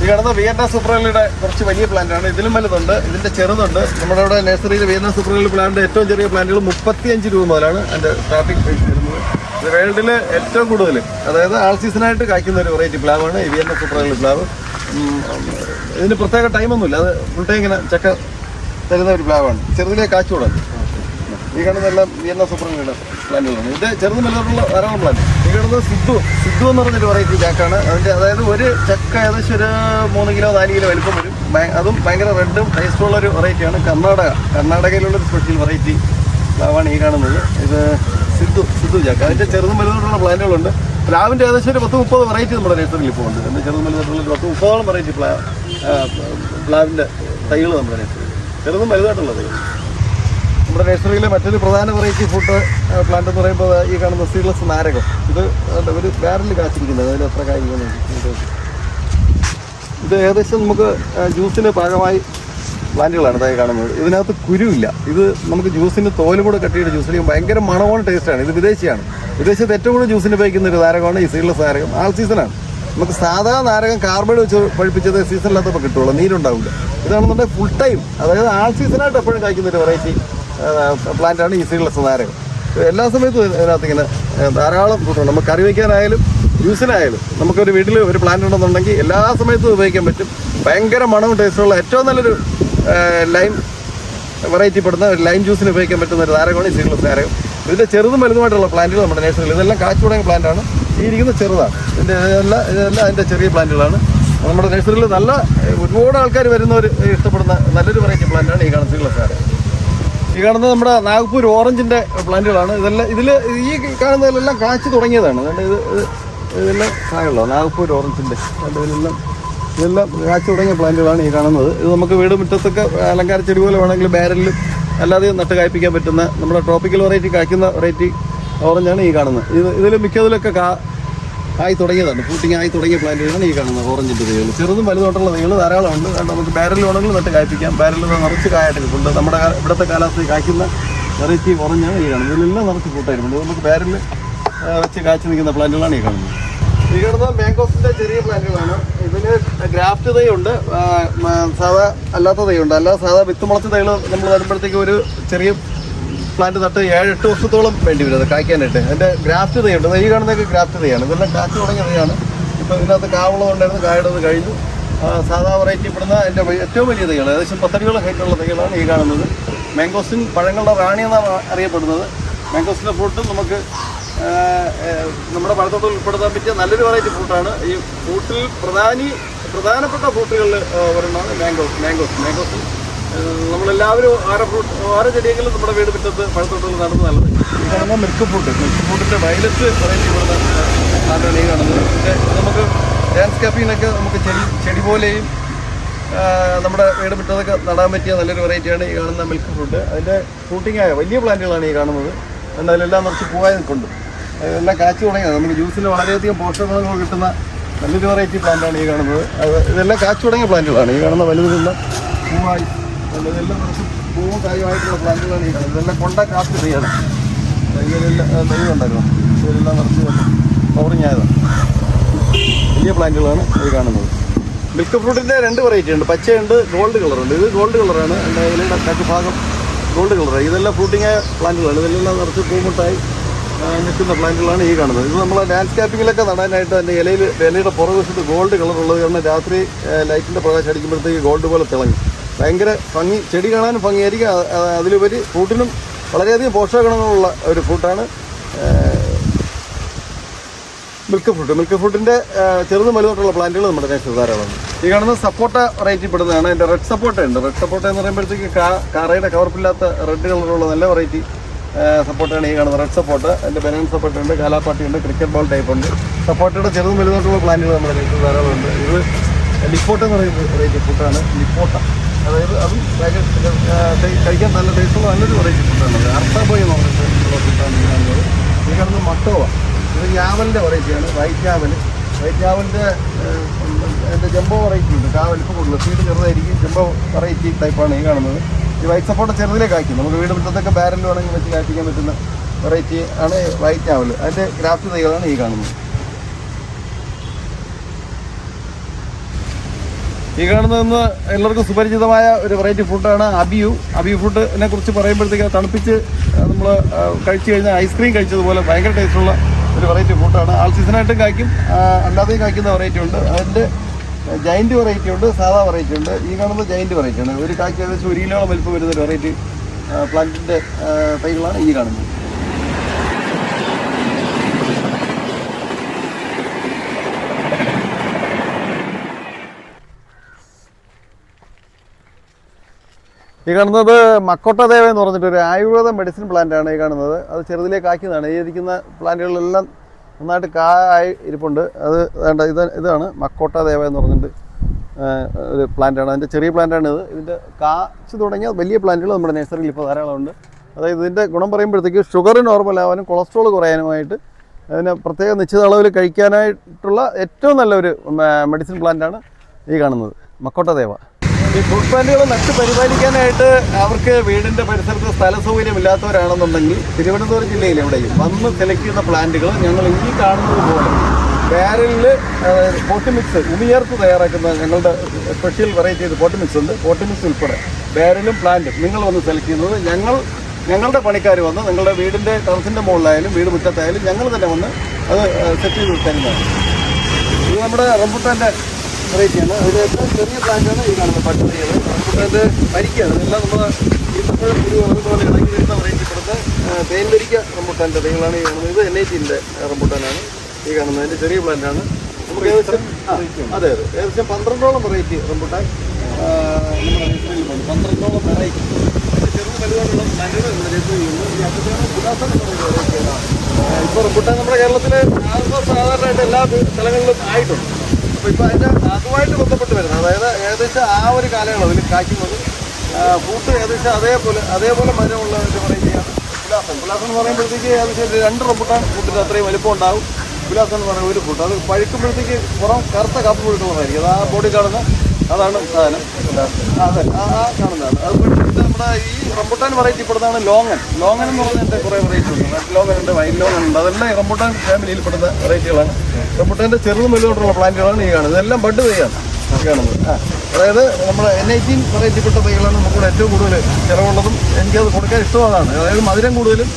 ഈ കിടന്ന വിയന്ന സൂപ്പറുകളുടെ കുറച്ച് വലിയ പ്ലാന്റാണ് ഇതിലും വലുതുണ്ട് ഇതിന്റെ ചെറുതുണ്ട്. നമ്മുടെ ഇവിടെ നഴ്സറിയിൽ വിയന്ന സൂപ്പറുകൾ പ്ലാന്റ് ഏറ്റവും ചെറിയ പ്ലാന്റുകൾ മുപ്പത്തിയഞ്ച് രൂപ മുതലാണ് അതിന്റെ സ്റ്റാർട്ടിംഗ് പ്രൈസ് വരുന്നത്. ഇത് വേൾഡിൽ ഏറ്റവും കൂടുതൽ അതായത് ആൾ സീസണായിട്ട് കായ്ക്കുന്ന ഒരു വെറൈറ്റി പ്ലാവാണ് ഈ വിയന്ന സൂപ്പറുകൾ പ്ലാവ് ഇതിന് പ്രത്യേക ടൈമൊന്നുമില്ല അത് ഫുൾ ടൈം ഇങ്ങനെ ചക്ക തരുന്ന ഒരു പ്ലാവാണ് ചെറുതിലെ കാച്ചുകൂടാது ഈ കാണുന്നതെല്ലാം വിയന്ന സൂപ്പർ ഗ്രീഡ് പ്ലാന്റുകളാണ് ഇത് ചെറുതും വലുതായിട്ടുള്ള ധാരാളം സിദ്ധു സിദ്ധു എന്ന് പറഞ്ഞൊരു വെറൈറ്റി ചാക്കാണ് അതിന്റെ അതായത് ഒരു ചക്ക ഏകദേശം ഒരു മൂന്ന് കിലോ നാല് കിലോ വലിപ്പം വരും. അതും ഭയങ്കര റെഡും ടേസ്റ്റുള്ള ഒരു വെറൈറ്റിയാണ് കർണാടക കർണാടകയിലുള്ളൊരു സ്പെഷ്യൽ വെറൈറ്റി പ്ലാവാണ് ഈ കാണുന്നത്. ഇത് സിദ്ധു സിദ്ധു ചാക്ക അതിന്റെ ചെറുതും വലുതായിട്ടുള്ള പ്ലാന്റുകളുണ്ട് പ്ലാവിന്റെ ഏകദേശം ഒരു പത്ത് മുപ്പത് വെറൈറ്റി നമ്മുടെ നേഴ്സറിയിൽ ഇപ്പോൾ ഉണ്ട് അതിന്റെ ചെറുതും വലുതായിട്ടുള്ള ഒരു പത്ത് മുപ്പതോളം വെറൈറ്റി പ്ലാ പ്ലാവിന്റെ തൈകൾ നമ്മുടെ നേഴ്സറിയിൽ ചെറുതും വലുതായിട്ടുള്ള നമ്മുടെ നഴ്സറിയിലെ മറ്റൊരു പ്രധാന വെറൈറ്റി ഫുഡ് പ്ലാന്റ് എന്ന് പറയുമ്പോൾ ഈ കാണുന്ന സീഡ്ലെസ് നാരകം. ഇത് ഒരു ബാരലിൽ കാച്ചിരിക്കുന്നത്. അതിൽ എത്ര കാര്യങ്ങൾ ഇത് ഏകദേശം നമുക്ക് ജ്യൂസിന് പാകമായി പ്ലാന്റുകളാണ് ഇതായി കാണുന്നത്. ഇതിനകത്ത് കുരുവില്ല. ഇത് നമുക്ക് ജ്യൂസിന് തോലും കൂടെ കട്ടിയിട്ട് ജ്യൂസ് ജ്യൂസിൽ ഭയങ്കര മണമാണ് ടേസ്റ്റാണ് ഇത് വിദേശിയാണ്. വിദേശത്ത് ഏറ്റവും കൂടുതൽ ജ്യൂസിന് ഉപയോഗിക്കുന്ന ഒരു നാരകമാണ് ഈ സീഡ്ലെസ് നാരകം. ആൾ സീസണാണ് നമുക്ക് സാധാരണ നാരകം കാർബൈഡ് വെച്ച് പഴിപ്പിച്ചത് സീസണില്ലാത്തപ്പോൾ കിട്ടുള്ളൂ. നീരുണ്ടാവില്ല. ഇതാണെന്നുണ്ടെങ്കിൽ ഫുൾ ടൈം അതായത് ആൾ സീസണായിട്ട് എപ്പോഴും കഴിക്കുന്ന ഒരു വെറൈറ്റി പ്ലാന്റാണ് ഈ സീഡ്ലെസ് എല്ലാ സമയത്തും ഇതിനകത്ത് ഇങ്ങനെ ധാരാളം കൂട്ടുണ്ട് നമുക്ക് കറി വയ്ക്കാനായാലും ജ്യൂസിനായാലും നമുക്കൊരു വീട്ടിൽ ഒരു പ്ലാന്റ് ഉണ്ടെന്നുണ്ടെങ്കിൽ എല്ലാ സമയത്തും ഉപയോഗിക്കാൻ പറ്റും. ഭയങ്കര മണവും ടേസ്റ്റുള്ള ഏറ്റവും നല്ലൊരു ലൈം വെറൈറ്റി പെടുന്ന ഒരു ലൈം ജ്യൂസിന് ഉപയോഗിക്കാൻ പറ്റുന്ന ഒരു നാരകമാണ് ഈ സീഡ്ലെസ് നാരകം ഇതിന്റെ ചെറുതും വലുതുമായിട്ടുള്ള പ്ലാന്റുകൾ നമ്മുടെ നേഴ്സറിയിൽ ഇതെല്ലാം കാച്ചു തുടങ്ങിയ പ്ലാന്റാണ് ഈ ഇരിക്കുന്നത് ചെറുതാണ്. ഇതിന്റെ ഇതെല്ലാം ഇതെല്ലാം അതിന്റെ ചെറിയ പ്ലാന്റുകളാണ് നമ്മുടെ നേഴ്സറിയിൽ നല്ല ഒരുപാട് ആൾക്കാർ വരുന്നവർ ഇഷ്ടപ്പെടുന്ന നല്ലൊരു വെറൈറ്റി പ്ലാന്റാണ് ഈ കാണുന്ന സീഡ്ലെസ് നാരകം ഈ കാണുന്നത് നമ്മുടെ നാഗ്പൂർ ഓറഞ്ചിന്റെ പ്ലാന്റുകളാണ്. ഇതെല്ലാം ഇതിൽ ഈ കാണുന്നതിലെല്ലാം കാച്ചു തുടങ്ങിയതാണ്. ഇത് ഇത് ഇതെല്ലാം കാണുള്ളൂ നാഗ്പൂർ ഓറഞ്ചിന്റെ. ഇതിലെല്ലാം ഇതെല്ലാം കാച്ചു തുടങ്ങിയ പ്ലാന്റുകളാണ് ഈ കാണുന്നത്. ഇത് നമുക്ക് വീട് മുറ്റത്തൊക്കെ അലങ്കാര ചെടി പോലെ വേണമെങ്കിൽ ബാരലിൽ അല്ലാതെ നട്ട് കായ്പ്പിക്കാൻ പറ്റുന്ന നമ്മുടെ ട്രോപ്പിക്കൽ വെറൈറ്റി കായ്ക്കുന്ന വെറൈറ്റി ഓറഞ്ചാണ് ഈ കാണുന്നത്. ഇത് ഇതിൽ മിക്കതിലൊക്കെ കാ ആയി തുടങ്ങിയതാണ്. പൂട്ടിങ് ആയി തുടങ്ങിയ പ്ലാന്റുകളാണ് ഈ കാണുന്നത് ഓറഞ്ചിന്റെ തൈകൾ ചെറുതും വലുതോട്ടുള്ള തൈകൾ ധാരാളമുണ്ട്. കാരണം നമുക്ക് ബാരലിൽ വേണമെങ്കിൽ നട്ട് കായ്പ്പിക്കാം. ബാരലിൽ നിറച്ച് കായായിട്ട് കിട്ടുന്നുണ്ട് നമ്മുടെ ഇവിടുത്തെ കാലാവസ്ഥയിൽ കായ്ക്കുന്ന വെറൈറ്റി ഓറഞ്ചാണ് ഈ കാണുന്നത്. ഇതിലെല്ലാം നിറച്ച് കൂട്ടായിട്ടുണ്ട് നമുക്ക് ബാരലിൽ വെച്ച് കാച്ചു നിൽക്കുന്ന പ്ലാന്റുകളാണ് ഈ കാണുന്നത്. ഈ കാണുന്നത് മാംഗോസിന്റെ ചെറിയ പ്ലാന്റുകളാണ് ഇതിന് ഗ്രാഫ്റ്റ് തൈ ഉണ്ട് ആ, മ, സാധാ അല്ലാത്ത തൈ ഉണ്ട് അല്ലാതെ സാധാ വിത്ത് മുളച്ച തൈകൾ നമ്മൾ വരുമ്പോഴത്തേക്ക് ഒരു ചെറിയ പ്ലാന്റ് നട്ട് ഏഴ് എട്ട് വർഷത്തോളം വേണ്ടി വരും അത് കായ്ക്കാനായിട്ട്. അതിന്റെ ഗ്രാഫ്റ്റ് ഈ കാണുന്നതൊക്കെ ഗ്രാഫ്റ്റ് തൈയാണ് ഇതെല്ലാം കാറ്റ് തുടങ്ങിയ തൈയാണ് ഇപ്പോൾ ഇതിനകത്ത് കാവുള്ളതുണ്ടായിരുന്നു കായിടത് കഴിഞ്ഞു. സാധാ വെറൈറ്റി പെടുന്ന എന്റെ ഏറ്റവും വലിയ തൈകൾ ഏകദേശം പത്തടിയോളം ഹൈറ്റുള്ള തൈകളാണ് ഈ കാണുന്നത്. മാംഗോസിൻ പഴങ്ങളുടെ റാണി എന്നാണ് അറിയപ്പെടുന്നത്. മാംഗോസിന്റെ ഫ്രൂട്ടും നമുക്ക് നമ്മുടെ പഴത്തോട്ടത്തിൽ ഉൾപ്പെടുത്താൻ പറ്റിയ നല്ലൊരു വെറൈറ്റി ഫ്രൂട്ടാണ് ഈ ഫ്രൂട്ടിൽ പ്രധാനി പ്രധാനപ്പെട്ട ഫ്രൂട്ടുകളിൽ ഒരെണ്ണമാണ് മാംഗോസ് മാംഗോസ് മാംഗോസ് നമ്മളെല്ലാവരും ആറ് ഫ്രൂട്ട് ഓരോ ചെടിയെങ്കിലും നമ്മുടെ വീട് മുറ്റത്ത് പഴത്തോട്ടങ്ങൾ നടന്നത് നല്ലത്. ഇതാണ് മിൽക്ക് ഫ്രൂട്ട്. മിൽക്ക് ഫ്രൂട്ടിന്റെ വയലറ്റ് വെറൈറ്റി നാട്ടാണ് ഈ കാണുന്നത്. പിന്നെ നമുക്ക് ലാൻഡ്സ്കേപ്പിങ്ങിനൊക്കെ നമുക്ക് ചെടി ചെടി പോലെയും നമ്മുടെ വീട് മുറ്റത്തൊക്കെ നടാൻ പറ്റിയ നല്ലൊരു വെറൈറ്റിയാണ് ഈ കാണുന്ന മിൽക്ക് ഫ്രൂട്ട്. അതിന്റെ ഫ്രൂട്ടിങ്ങായ വലിയ പ്ലാന്റുകളാണ് ഈ കാണുന്നത്. എന്നാൽ അതിലെല്ലാം നിറച്ച് പൂവായി നിൽക്കുന്നുണ്ട് അതെല്ലാം കാച്ചു തുടങ്ങിയത്. നമുക്ക് ജ്യൂസിന് വളരെയധികം പോഷകങ്ങൾ കിട്ടുന്ന നല്ലൊരു വെറൈറ്റി പ്ലാന്റാണ് ഈ കാണുന്നത്. ഇതെല്ലാം കാച്ചു തുടങ്ങിയ പ്ലാന്റുകളാണ് ഈ കാണുന്ന വലുതിലുള്ള പൂവായി കുറച്ച് പ്ലാന്റുകളാണ് ഇതെല്ലാം കാസ്റ്റ് ഇതെല്ലാം വലിയ പ്ലാന്റുകളാണ് ഈ കാണുന്നത്. മിൽക്ക് ഫ്രൂട്ടിന്റെ രണ്ട് വെറൈറ്റി ഉണ്ട്. പച്ചയുണ്ട് ഗോൾഡ് കളറുണ്ട് ഇത് ഗോൾഡ് കളറാണ് എന്റെ ഇലയുടെ കട്ട് ഭാഗം ഗോൾഡ് കളറാണ് ഇതെല്ലാം ഫ്രൂട്ടിങ് പ്ലാന്റുകളാണ്. ഇതെല്ലാം നിറച്ച് പൂമുട്ടായി നിൽക്കുന്ന പ്ലാന്റുകളാണ് ഈ കാണുന്നത്. ഇത് നമ്മൾ ലാൻഡ്സ്കേപ്പിങ്ങിലൊക്കെ നടാനായിട്ട് അതിന്റെ ഇലയിൽ ഇലയുടെ പുറകുവശത്ത് ഗോൾഡ് കളർ ഉള്ളത് കാരണം രാത്രി ലൈറ്റിന്റെ പ്രകാശം അടിക്കുമ്പോഴത്തേക്ക് ഗോൾഡ് പോലെ തിളങ്ങി. ഭയങ്കര ഭംഗി ചെടി കാണാനും ഭംഗിയായിരിക്കും. അതിലുപരി ഫ്രൂട്ടിനും വളരെയധികം പോഷകഗുണങ്ങളുള്ള ഒരു ഫ്രൂട്ടാണ് മിൽക്ക് ഫ്രൂട്ട് മിൽക്ക് ഫ്രൂട്ടിന്റെ ചെറുതും വലുതായിട്ടുള്ള പ്ലാന്റുകൾ നമ്മുടെ നേരത്തെ ധാരാളമാണ് ഈ കാണുന്ന സപ്പോട്ട വെറൈറ്റി പെടുന്നതാണ്. എന്റെ റെഡ് സപ്പോട്ട ഉണ്ട്. റെഡ് സപ്പോട്ട എന്ന് പറയുമ്പോഴത്തേക്ക് കാ കാറയുടെ കവർപ്പില്ലാത്ത റെഡ് കളറുള്ള നല്ല വെറൈറ്റി സപ്പോർട്ടാണ് ഈ കാണുന്നത്. റെഡ് സപ്പോർട്ട് അതിന്റെ ബനാൻ സപ്പോർട്ട് ഉണ്ട് കാലാപ്പാട്ടി ഉണ്ട് ക്രിക്കറ്റ് ബോൾ ടൈപ്പ് ഉണ്ട്. സപ്പോർട്ടയുടെ ചെറുതും വലുതായിട്ടുള്ള പ്ലാന്റുകൾ നമ്മുടെ നേരത്തെ ധാരാളം ഉണ്ട് ഇത് ലിപ്പോട്ട എന്ന് പറയുന്ന വെറൈറ്റി ഫുഡാണ് ലിപ്പോട്ട. അതായത് അതും ഭയങ്കര കഴിക്കാൻ നല്ല ടേസ്റ്റുള്ള നല്ലൊരു വെറൈറ്റി ഫുഡാണ് അർത്താബോയ് എന്ന് പറഞ്ഞിട്ട് ഫുഡാണ് ഈ കാണുന്നത് മട്ടോവ. ഇത് ഞാവലിന്റെ വെറൈറ്റിയാണ് വൈറ്റ് ഞാവൽ വൈറ്റ് ഞാവലിന്റെ എന്റെ ജംബോ വെറൈറ്റി ഉണ്ട്. കാ കൂടുതൽ സീഡ് ചെറുതായിരിക്കും. ജംബോ വെറൈറ്റി ടൈപ്പാണ് ഈ കാണുന്നത്. ഈ വൈറ്റ് സപ്പോർട്ട് ചെറുതിലേക്ക് കായ്ക്കും. നമുക്ക് വീട് മുറ്റത്തൊക്കെ ബാരലിൽ വേണമെങ്കിൽ വെച്ച് കായ്പ്പിക്കാൻ പറ്റുന്ന വെറൈറ്റി ആണ് വൈറ്റ് ഞാവൽ അതിന്റെ ഗ്രാഫ്റ്റ് തൈകളാണ് ഈ കാണുന്നത്. ഈ കാണുന്നതെന്ന് എല്ലാവർക്കും സുപരിചിതമായ ഒരു വെറൈറ്റി ഫുഡാണ് അബിയു. അബിയു ഫുഡിനെ കുറിച്ച് പറയുമ്പോഴത്തേക്ക് തണുപ്പിച്ച് നമ്മൾ കഴിച്ചു കഴിഞ്ഞാൽ ഐസ്ക്രീം കഴിച്ചതുപോലെ ഭയങ്കര ടേസ്റ്റുള്ള ഒരു വെറൈറ്റി ഫുഡാണ് ആൾ സീസണായിട്ടും കായ്ക്കും അല്ലാതെയും കായ്ക്കുന്ന വെറൈറ്റി ഉണ്ട്. അതിന്റെ ജൈന്റ് വെറൈറ്റി ഉണ്ട് സാധാ വെറൈറ്റി ഉണ്ട്. ഈ കാണുന്നത് ജൈന്റ് വെറൈറ്റി ആണ്. ഒരു കായ്ക്ക് ഏകദേശം ഒരു കിലോളം വലിപ്പം വരുന്ന ഒരു വെറൈറ്റി പ്ലാന്റിന്റെ തൈകളാണ് ഈ കാണുന്നത്. ഈ കാണുന്നത് മക്കോട്ടദേവ എന്ന് പറഞ്ഞിട്ട് ഒരു ആയുർവേദ മെഡിസിൻ പ്ലാന്റ് ആണ് ഈ കാണുന്നത്. അത് ചെറുതിലേക്ക് ആക്കിയതാണ്. ഈ ഇരിക്കുന്ന പ്ലാന്റുകളെല്ലാം നന്നായിട്ട് കായി ഇരിപ്പുണ്ട്. അത് വേണ്ട ഇത് ഇതാണ് മക്കോട്ടദേവ എന്ന് പറഞ്ഞിട്ട് ഒരു പ്ലാന്റാണ് അതിന്റെ ചെറിയ പ്ലാന്റാണ് ഇത്. ഇതിന്റെ കാച്ച് തുടങ്ങിയ വലിയ പ്ലാന്റുകൾ നമ്മുടെ നഴ്സറിയിൽ ഇപ്പോൾ ധാരാളമുണ്ട് അതായത് ഇതിന്റെ ഗുണം പറയുമ്പോഴത്തേക്ക് ഷുഗർ നോർമൽ ആവാനും കൊളസ്ട്രോൾ കുറയാനുമായിട്ട് അതിന് പ്രത്യേക നിശ്ചിത അളവിൽ കഴിക്കാനായിട്ടുള്ള ഏറ്റവും നല്ലൊരു മെഡിസിൻ പ്ലാന്റാണ് ഈ കാണുന്നത്. മക്കോട്ടദേവ ഈ ഫ്രൂട്ട് പ്ലാന്റുകൾ നട്ട് പരിപാലിക്കാനായിട്ട് അവർക്ക് വീടിന്റെ പരിസരത്ത് സ്ഥല സൗകര്യം ഇല്ലാത്തവരാണെന്നുണ്ടെങ്കിൽ തിരുവനന്തപുരം ജില്ലയിൽ എവിടെയും വന്ന് സെലക്ട് ചെയ്യുന്ന പ്ലാന്റുകൾ ഞങ്ങൾ ഈ കാണുന്നത് പോലെ ബാരലിൽ പോട്ടി മിക്സ് ഉമിയേർത്ത് തയ്യാറാക്കുന്ന ഞങ്ങളുടെ സ്പെഷ്യൽ വെറൈറ്റി ചെയ്ത് പോട്ടി മിക്സ് ഉണ്ട്. പോട്ടി മിക്സ് ഉൾപ്പെടെ ബാരലും പ്ലാന്റും നിങ്ങൾ വന്ന് സെലക്ട് ചെയ്യുന്നത് ഞങ്ങൾ ഞങ്ങളുടെ പണിക്കാർ വന്ന് നിങ്ങളുടെ വീടിന്റെ ടെറസിന്റെ മുകളിലായാലും വീട് മുറ്റത്തായാലും ഞങ്ങൾ തന്നെ വന്ന് അത് സെറ്റ് ചെയ്ത് തരുന്നതാണ് ഇത് നമ്മുടെ റംബുട്ടാന്റെ വെറൈറ്റിയാണ് ഏറ്റവും ചെറിയ പ്ലാന്റാണ് ഈ കാണുന്നത് റംബുട്ടാന്റെ പരിക്കാണ് ഇതെല്ലാം നമ്മൾ ഈത്തപ്പഴം ഒരു അതുപോലെ ഇണങ്ങി വരുന്ന വെറൈറ്റി തേൻവരിക്ക തേൻ വരിക്ക റംബുട്ടാന്റെ തൈകളാണ് ഈ കാണുന്നത്. ഇത് എൻ ഐ ടിന്റെ റംബുട്ടാനാണ് ഈ കാണുന്നത്. അതിന്റെ ചെറിയ പ്ലാന്റാണ് നമുക്ക് ഏകദേശം അതെ അതെ. ഏകദേശം പന്ത്രണ്ടോളം വെറൈറ്റി റംബുട്ടാൻ നമ്മുടെ നഴ്സറിയിലുണ്ട് പന്ത്രണ്ടോളം വെറൈറ്റി ചെറുത് വലുതായിട്ടുള്ള പ്ലാന്റുകൾ നമ്മുടെ നഴ്സറിയിലുണ്ട് ഈ അറ്റത്താണ് ഗുലാസം എന്ന് പറയുന്ന വെറൈറ്റിയാണ് ഇപ്പോൾ റംബുട്ടാൻ നമ്മുടെ കേരളത്തിൽ സാധാരണയായിട്ട് എല്ലാ സ്ഥലങ്ങളിലും ആയിട്ടുണ്ട്. അപ്പോൾ ഇപ്പോൾ അതുമായിട്ട് ബന്ധപ്പെട്ട് വരുന്നത്. അതായത് ഏകദേശം ആ ഒരു കാലയളവിൽ കായ്ക്കുന്നത് ഫ്രൂട്ട് ഏകദേശം അതേപോലെ അതേപോലെ മരമുള്ള ഒരു വെറൈറ്റിയാണ് പുലാസം എന്ന് പറയുമ്പോഴത്തേക്ക് ഏകദേശം രണ്ട് റംബുട്ടാൻ ഫുഡിന് അത്രയും വലിപ്പം ഉണ്ടാവും ഗുലാസൻ എന്ന് പറയുന്ന ഒരു ഫ്രൂട്ട് അത് പഴുക്കുമ്പോഴത്തേക്ക് പുറം കറുത്ത കപ്പ് വീട്ടുള്ളതായിരിക്കും അത് ആ ബോഡി കാണുന്ന അതാണ് സാധനം. അതെ. ആ കാണുന്നതാണ്. അത് നമ്മുടെ ഈ റംബുട്ടാൻ വെറൈറ്റി പെടുന്നതാണ് ലോങ്ങൻ. ലോങ്ങൻ എന്ന് പറഞ്ഞതിന്റെ കുറേ വെറൈറ്റി ഉണ്ട്. ലോങ്ങൻ ഉണ്ട് വൈറ്റ് ലോങ്ങൻ ഉണ്ട് അതെല്ലാം റംബുട്ടാൻ ഫാമിലിയിൽ പെടുന്ന വെറൈറ്റികളാണ് റംബുട്ടാന്റെ ചെറുതും വലുതായിട്ടുള്ള പ്ലാന്റുകളാണ് ഈ കാണുന്നത്. ഇതെല്ലാം ബഡ് തൈയാണ് കാണുന്നത്. അതായത് നമ്മൾ എൻ ഐറ്റീൻ വെറൈറ്റിപ്പെട്ട തൈകളാണ് നമുക്കിവിടെ ഏറ്റവും കൂടുതൽ ചിലവുള്ളതും എനിക്കത് കൊടുക്കാൻ ഇഷ്ടമാണ് അതായത് മധുരം കൂടുതലും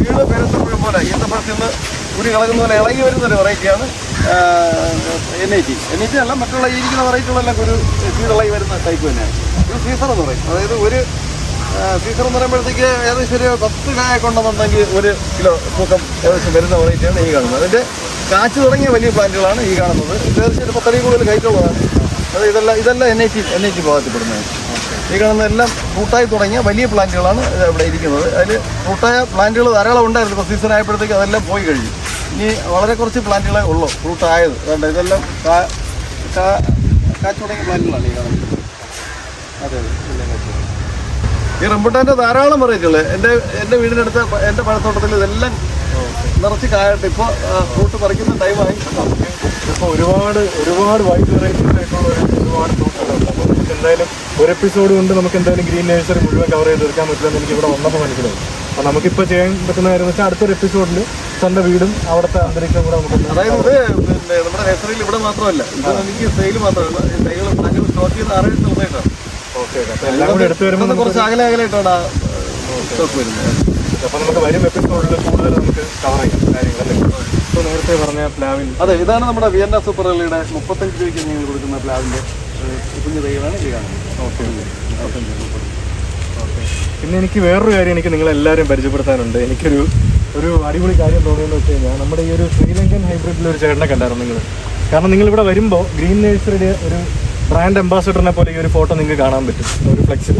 വീട് പേരത്തപ്പഴം പോലെ ഈന്തപ്പഴത്തിൽ നിന്ന് ഉരി കളകുന്ന പോലെ ഇളകി വരുന്ന ഒരു വെറൈറ്റിയാണ് N I T N I T അല്ല മറ്റുള്ള ഈ ഇരിക്കുന്ന വെറൈറ്റികളെല്ലാം ഒരു സീഡിളകി വരുന്ന ടൈപ്പ് തന്നെയാണ്. ഒരു സീസർ എന്ന് പറയും. അതായത് ഒരു സീസർ എന്ന് പറയുമ്പോഴത്തേക്ക് ഏകദേശം ഒരു പത്ത് കായ കൊണ്ടെന്നുണ്ടെങ്കിൽ ഒരു കിലോ തൂക്കം ഏകദേശം വരുന്ന വെറൈറ്റിയാണ് ഈ കാണുന്നത്. അതിന്റെ കാച്ചു തുടങ്ങിയ വലിയ പ്ലാന്റുകളാണ് ഈ കാണുന്നത്. തീർച്ചയായിട്ടും പത്തടി കൂടുതൽ കയറ്റുള്ളതാണ് അത് ഇതെല്ലാം ഇതെല്ലാം N I T N I T ഭാഗത്തിൽപ്പെടുന്നത് ഈ കാണുന്ന എല്ലാം ഫ്രൂട്ടായി തുടങ്ങിയ വലിയ പ്ലാന്റുകളാണ് ഇവിടെ ഇരിക്കുന്നത്. അതിൽ കൂട്ടായ പ്ലാന്റുകൾ ധാരാളം ഉണ്ടായിരുന്നു. ഇപ്പോൾ സീസൺ ആയപ്പോഴത്തേക്ക് അതെല്ലാം പോയി കഴിഞ്ഞു. ഇനി വളരെ കുറച്ച് പ്ലാന്റുകളെ ഉള്ളൂ ഫ്രൂട്ടായത് വേണ്ട ഇതെല്ലാം കാ കാച്ചു തുടങ്ങിയ പ്ലാന്റുകളാണ് ഈ കാണുന്നത്. അതെ അതെ. ഈ റംബുട്ടാന്റെ ധാരാളം വെറൈറ്റികൾ എന്റെ എന്റെ വീടിനടുത്ത് എന്റെ പഴത്തോട്ടത്തിൽ ഇതെല്ലാം നിറച്ച് കായട്ടെ ഇപ്പോൾ ഫ്രൂട്ട് പറിക്കുന്ന ടൈമായി ഇപ്പോൾ ഒരുപാട് ഒരുപാട് വൈഡ് വെറൈറ്റീസ് ആയിട്ടുള്ള ഒരുപാട് ഫ്രൂട്ടുകളുണ്ട് അപ്പോൾ നമുക്ക് എന്തായാലും ഒരു എപ്പിസോഡ് കൊണ്ട് നമുക്ക് എന്തായാലും ഗ്രീൻ നേഴ്സറി മുഴുവൻ കവർ ചെയ്ത് തീർക്കാൻ പറ്റില്ലെന്ന് എനിക്ക് ഇവിടെ വന്നപ്പോൾ മനസ്സിലായി. അപ്പോൾ നമുക്കിപ്പോൾ ചെയ്യാൻ പറ്റുന്ന കാര്യം വെച്ചാൽ അടുത്തൊരു എപ്പിസോഡിൽ തന്റെ വീടും അവിടുത്തെ അന്തരീക്ഷം കൂടെ നമുക്ക് അതായത് ഇത് പിന്നെ നമ്മുടെ നേഴ്സറിയിൽ ഇവിടെ മാത്രമല്ല. ഇത് എനിക്ക് സെയിൽ മാത്രമല്ല. തൈകൾ സ്റ്റോക്ക് ചെയ്ത് ആറേഴ് ദിവസമായിട്ടാണ് ഓക്കെ എല്ലാം കൂടെ എടുത്തു വരുമ്പോൾ കുറച്ച് അകലെ അകലായിട്ടാണ് സ്റ്റോക്ക് വരുന്നത്. അപ്പോൾ നമുക്ക് വരും എപ്പിസോഡിൽ കൂടുതൽ നമുക്ക് കവർ ചെയ്യാം കാര്യങ്ങളല്ലേ? ഇപ്പോൾ നേരത്തെ പറഞ്ഞ പ്ലാവിൻ അതെ ഇതാണ് നമ്മുടെ വിയന്ന സൂപ്പർ എള്ളിയുടെ മുപ്പത്തഞ്ച് രൂപയ്ക്ക് നിങ്ങൾ കൊടുക്കുന്ന പ്ലാവിന്റെ കുഞ്ഞു തൈകളാണ് ഈ കാണുന്നത്. ഓക്കെ. ഓക്കെ. പിന്നെ എനിക്ക് വേറൊരു കാര്യം എനിക്ക് നിങ്ങളെല്ലാവരും പരിചയപ്പെടുത്താനുണ്ട്. എനിക്കൊരു ഒരു അടിപൊളി കാര്യം തോന്നിയെന്ന് വെച്ച് കഴിഞ്ഞാൽ നമ്മുടെ ഈ ഒരു ശ്രീലങ്കൻ ഹൈബ്രിഡിൽ ഒരു ചേട്ടനെ കണ്ടായിരുന്നു നിങ്ങൾ കാരണം നിങ്ങൾ ഇവിടെ വരുമ്പോൾ ഗ്രീൻ നേഴ്സറിയുടെ ഒരു ബ്രാൻഡ് അംബാസഡറിനെ പോലെ ഈ ഒരു ഫോട്ടോ നിങ്ങൾക്ക് കാണാൻ പറ്റും. ഒരു ഫ്ലെക്സിൽ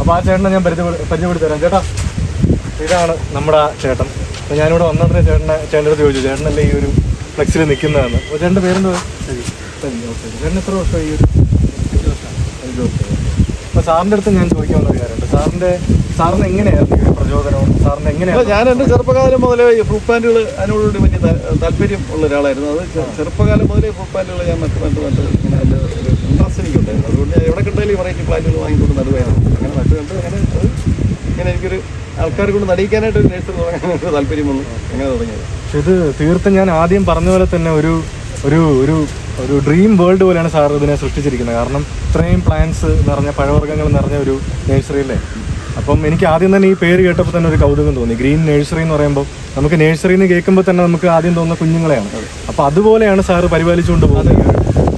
അപ്പോൾ ആ ചേട്ടനെ ഞാൻ പരിചയ പരിചയപ്പെടുത്തി തരാം. ചേട്ടാ ഇതാണ് നമ്മുടെ ആ ചേട്ടൻ. അപ്പോൾ ഞാനിവിടെ വന്നതിന് ചേട്ടനെ ചേട്ടന്റെ അടുത്ത് ചോദിച്ചു ചേട്ടനല്ലേ ഈ ഒരു ഫ്ലെക്സിൽ നിൽക്കുന്നതെന്ന് അപ്പോൾ ചേട്ടന്റെ പേരെന്താ? ചേട്ടൻ എത്ര വർഷമായി ഈ ഒരു അഞ്ച് വർഷം അപ്പോൾ സാറിന്റെ അടുത്ത് ഞാൻ ചോദിക്കാവുന്ന ഒരു കാര്യമുണ്ട്. സാറിന്റെ സാറിന് എങ്ങനെയായിരുന്നു ഈ ഒരു പ്രചോദനവും? സാറിന് എങ്ങനെയാണ് ഞാൻ എന്റെ ചെറുപ്പകാലം മുതലേ ഈ ഫ്രൂട്ട് പാന്റുകൾ അതിനോടുകൂടി വലിയ താല്പര്യം ഉള്ള ഒരാളായിരുന്നു. അത് ചെറുപ്പകാലം മുതലേ ഫ്രൂട്ട് പാന്റുകൾ ഞാൻ നട്ട് നട്ട് നട്ട് ഇങ്ങനെ എന്റെ ഒരു ഇൻട്രസ്റ്റ് എനിക്കുണ്ടായിരുന്നു. അതുകൊണ്ട് ഞാൻ എവിടെ കിട്ടാലും ഈ വെറൈറ്റി പ്ലാന്റുകൾ വാങ്ങിക്കൊണ്ട് നടുവായിരുന്നു അങ്ങനെ നട്ട് കണ്ട് അങ്ങനെ അത് ഇങ്ങനെ എനിക്കൊരു ആൾക്കാർ കൊണ്ട് നടിക്കാനായിട്ട് ഒരു നേഴ്സറി തുടങ്ങാൻ എനിക്ക് താല്പര്യം വന്നു അങ്ങനെ തുടങ്ങിയത്. പക്ഷെ ഇത് തീർത്തും ഞാൻ ആദ്യം പറഞ്ഞ പോലെ തന്നെ ഒരു ഒരു ഒരു ഒരു ഡ്രീം വേൾഡ് പോലെയാണ് സാർ ഇതിനെ സൃഷ്ടിച്ചിരിക്കുന്നത്. കാരണം ഇത്രയും പ്ലാന്റ്സ് നിറഞ്ഞ പഴവർഗങ്ങൾ നിറഞ്ഞ ഒരു നേഴ്സറിയിലെ അപ്പം എനിക്ക് ആദ്യം തന്നെ ഈ പേര് കേട്ടപ്പോൾ തന്നെ ഒരു കൗതുകം തോന്നി. ഗ്രീൻ നേഴ്സറി എന്ന് പറയുമ്പോൾ നമുക്ക് നഴ്സറി എന്ന് കേൾക്കുമ്പോൾ തന്നെ നമുക്ക് ആദ്യം തോന്നുന്ന കുഞ്ഞുങ്ങളെയാണ്. അപ്പോൾ അതുപോലെയാണ് സാറ് പരിപാലിച്ചുകൊണ്ട് പോകുന്നത്.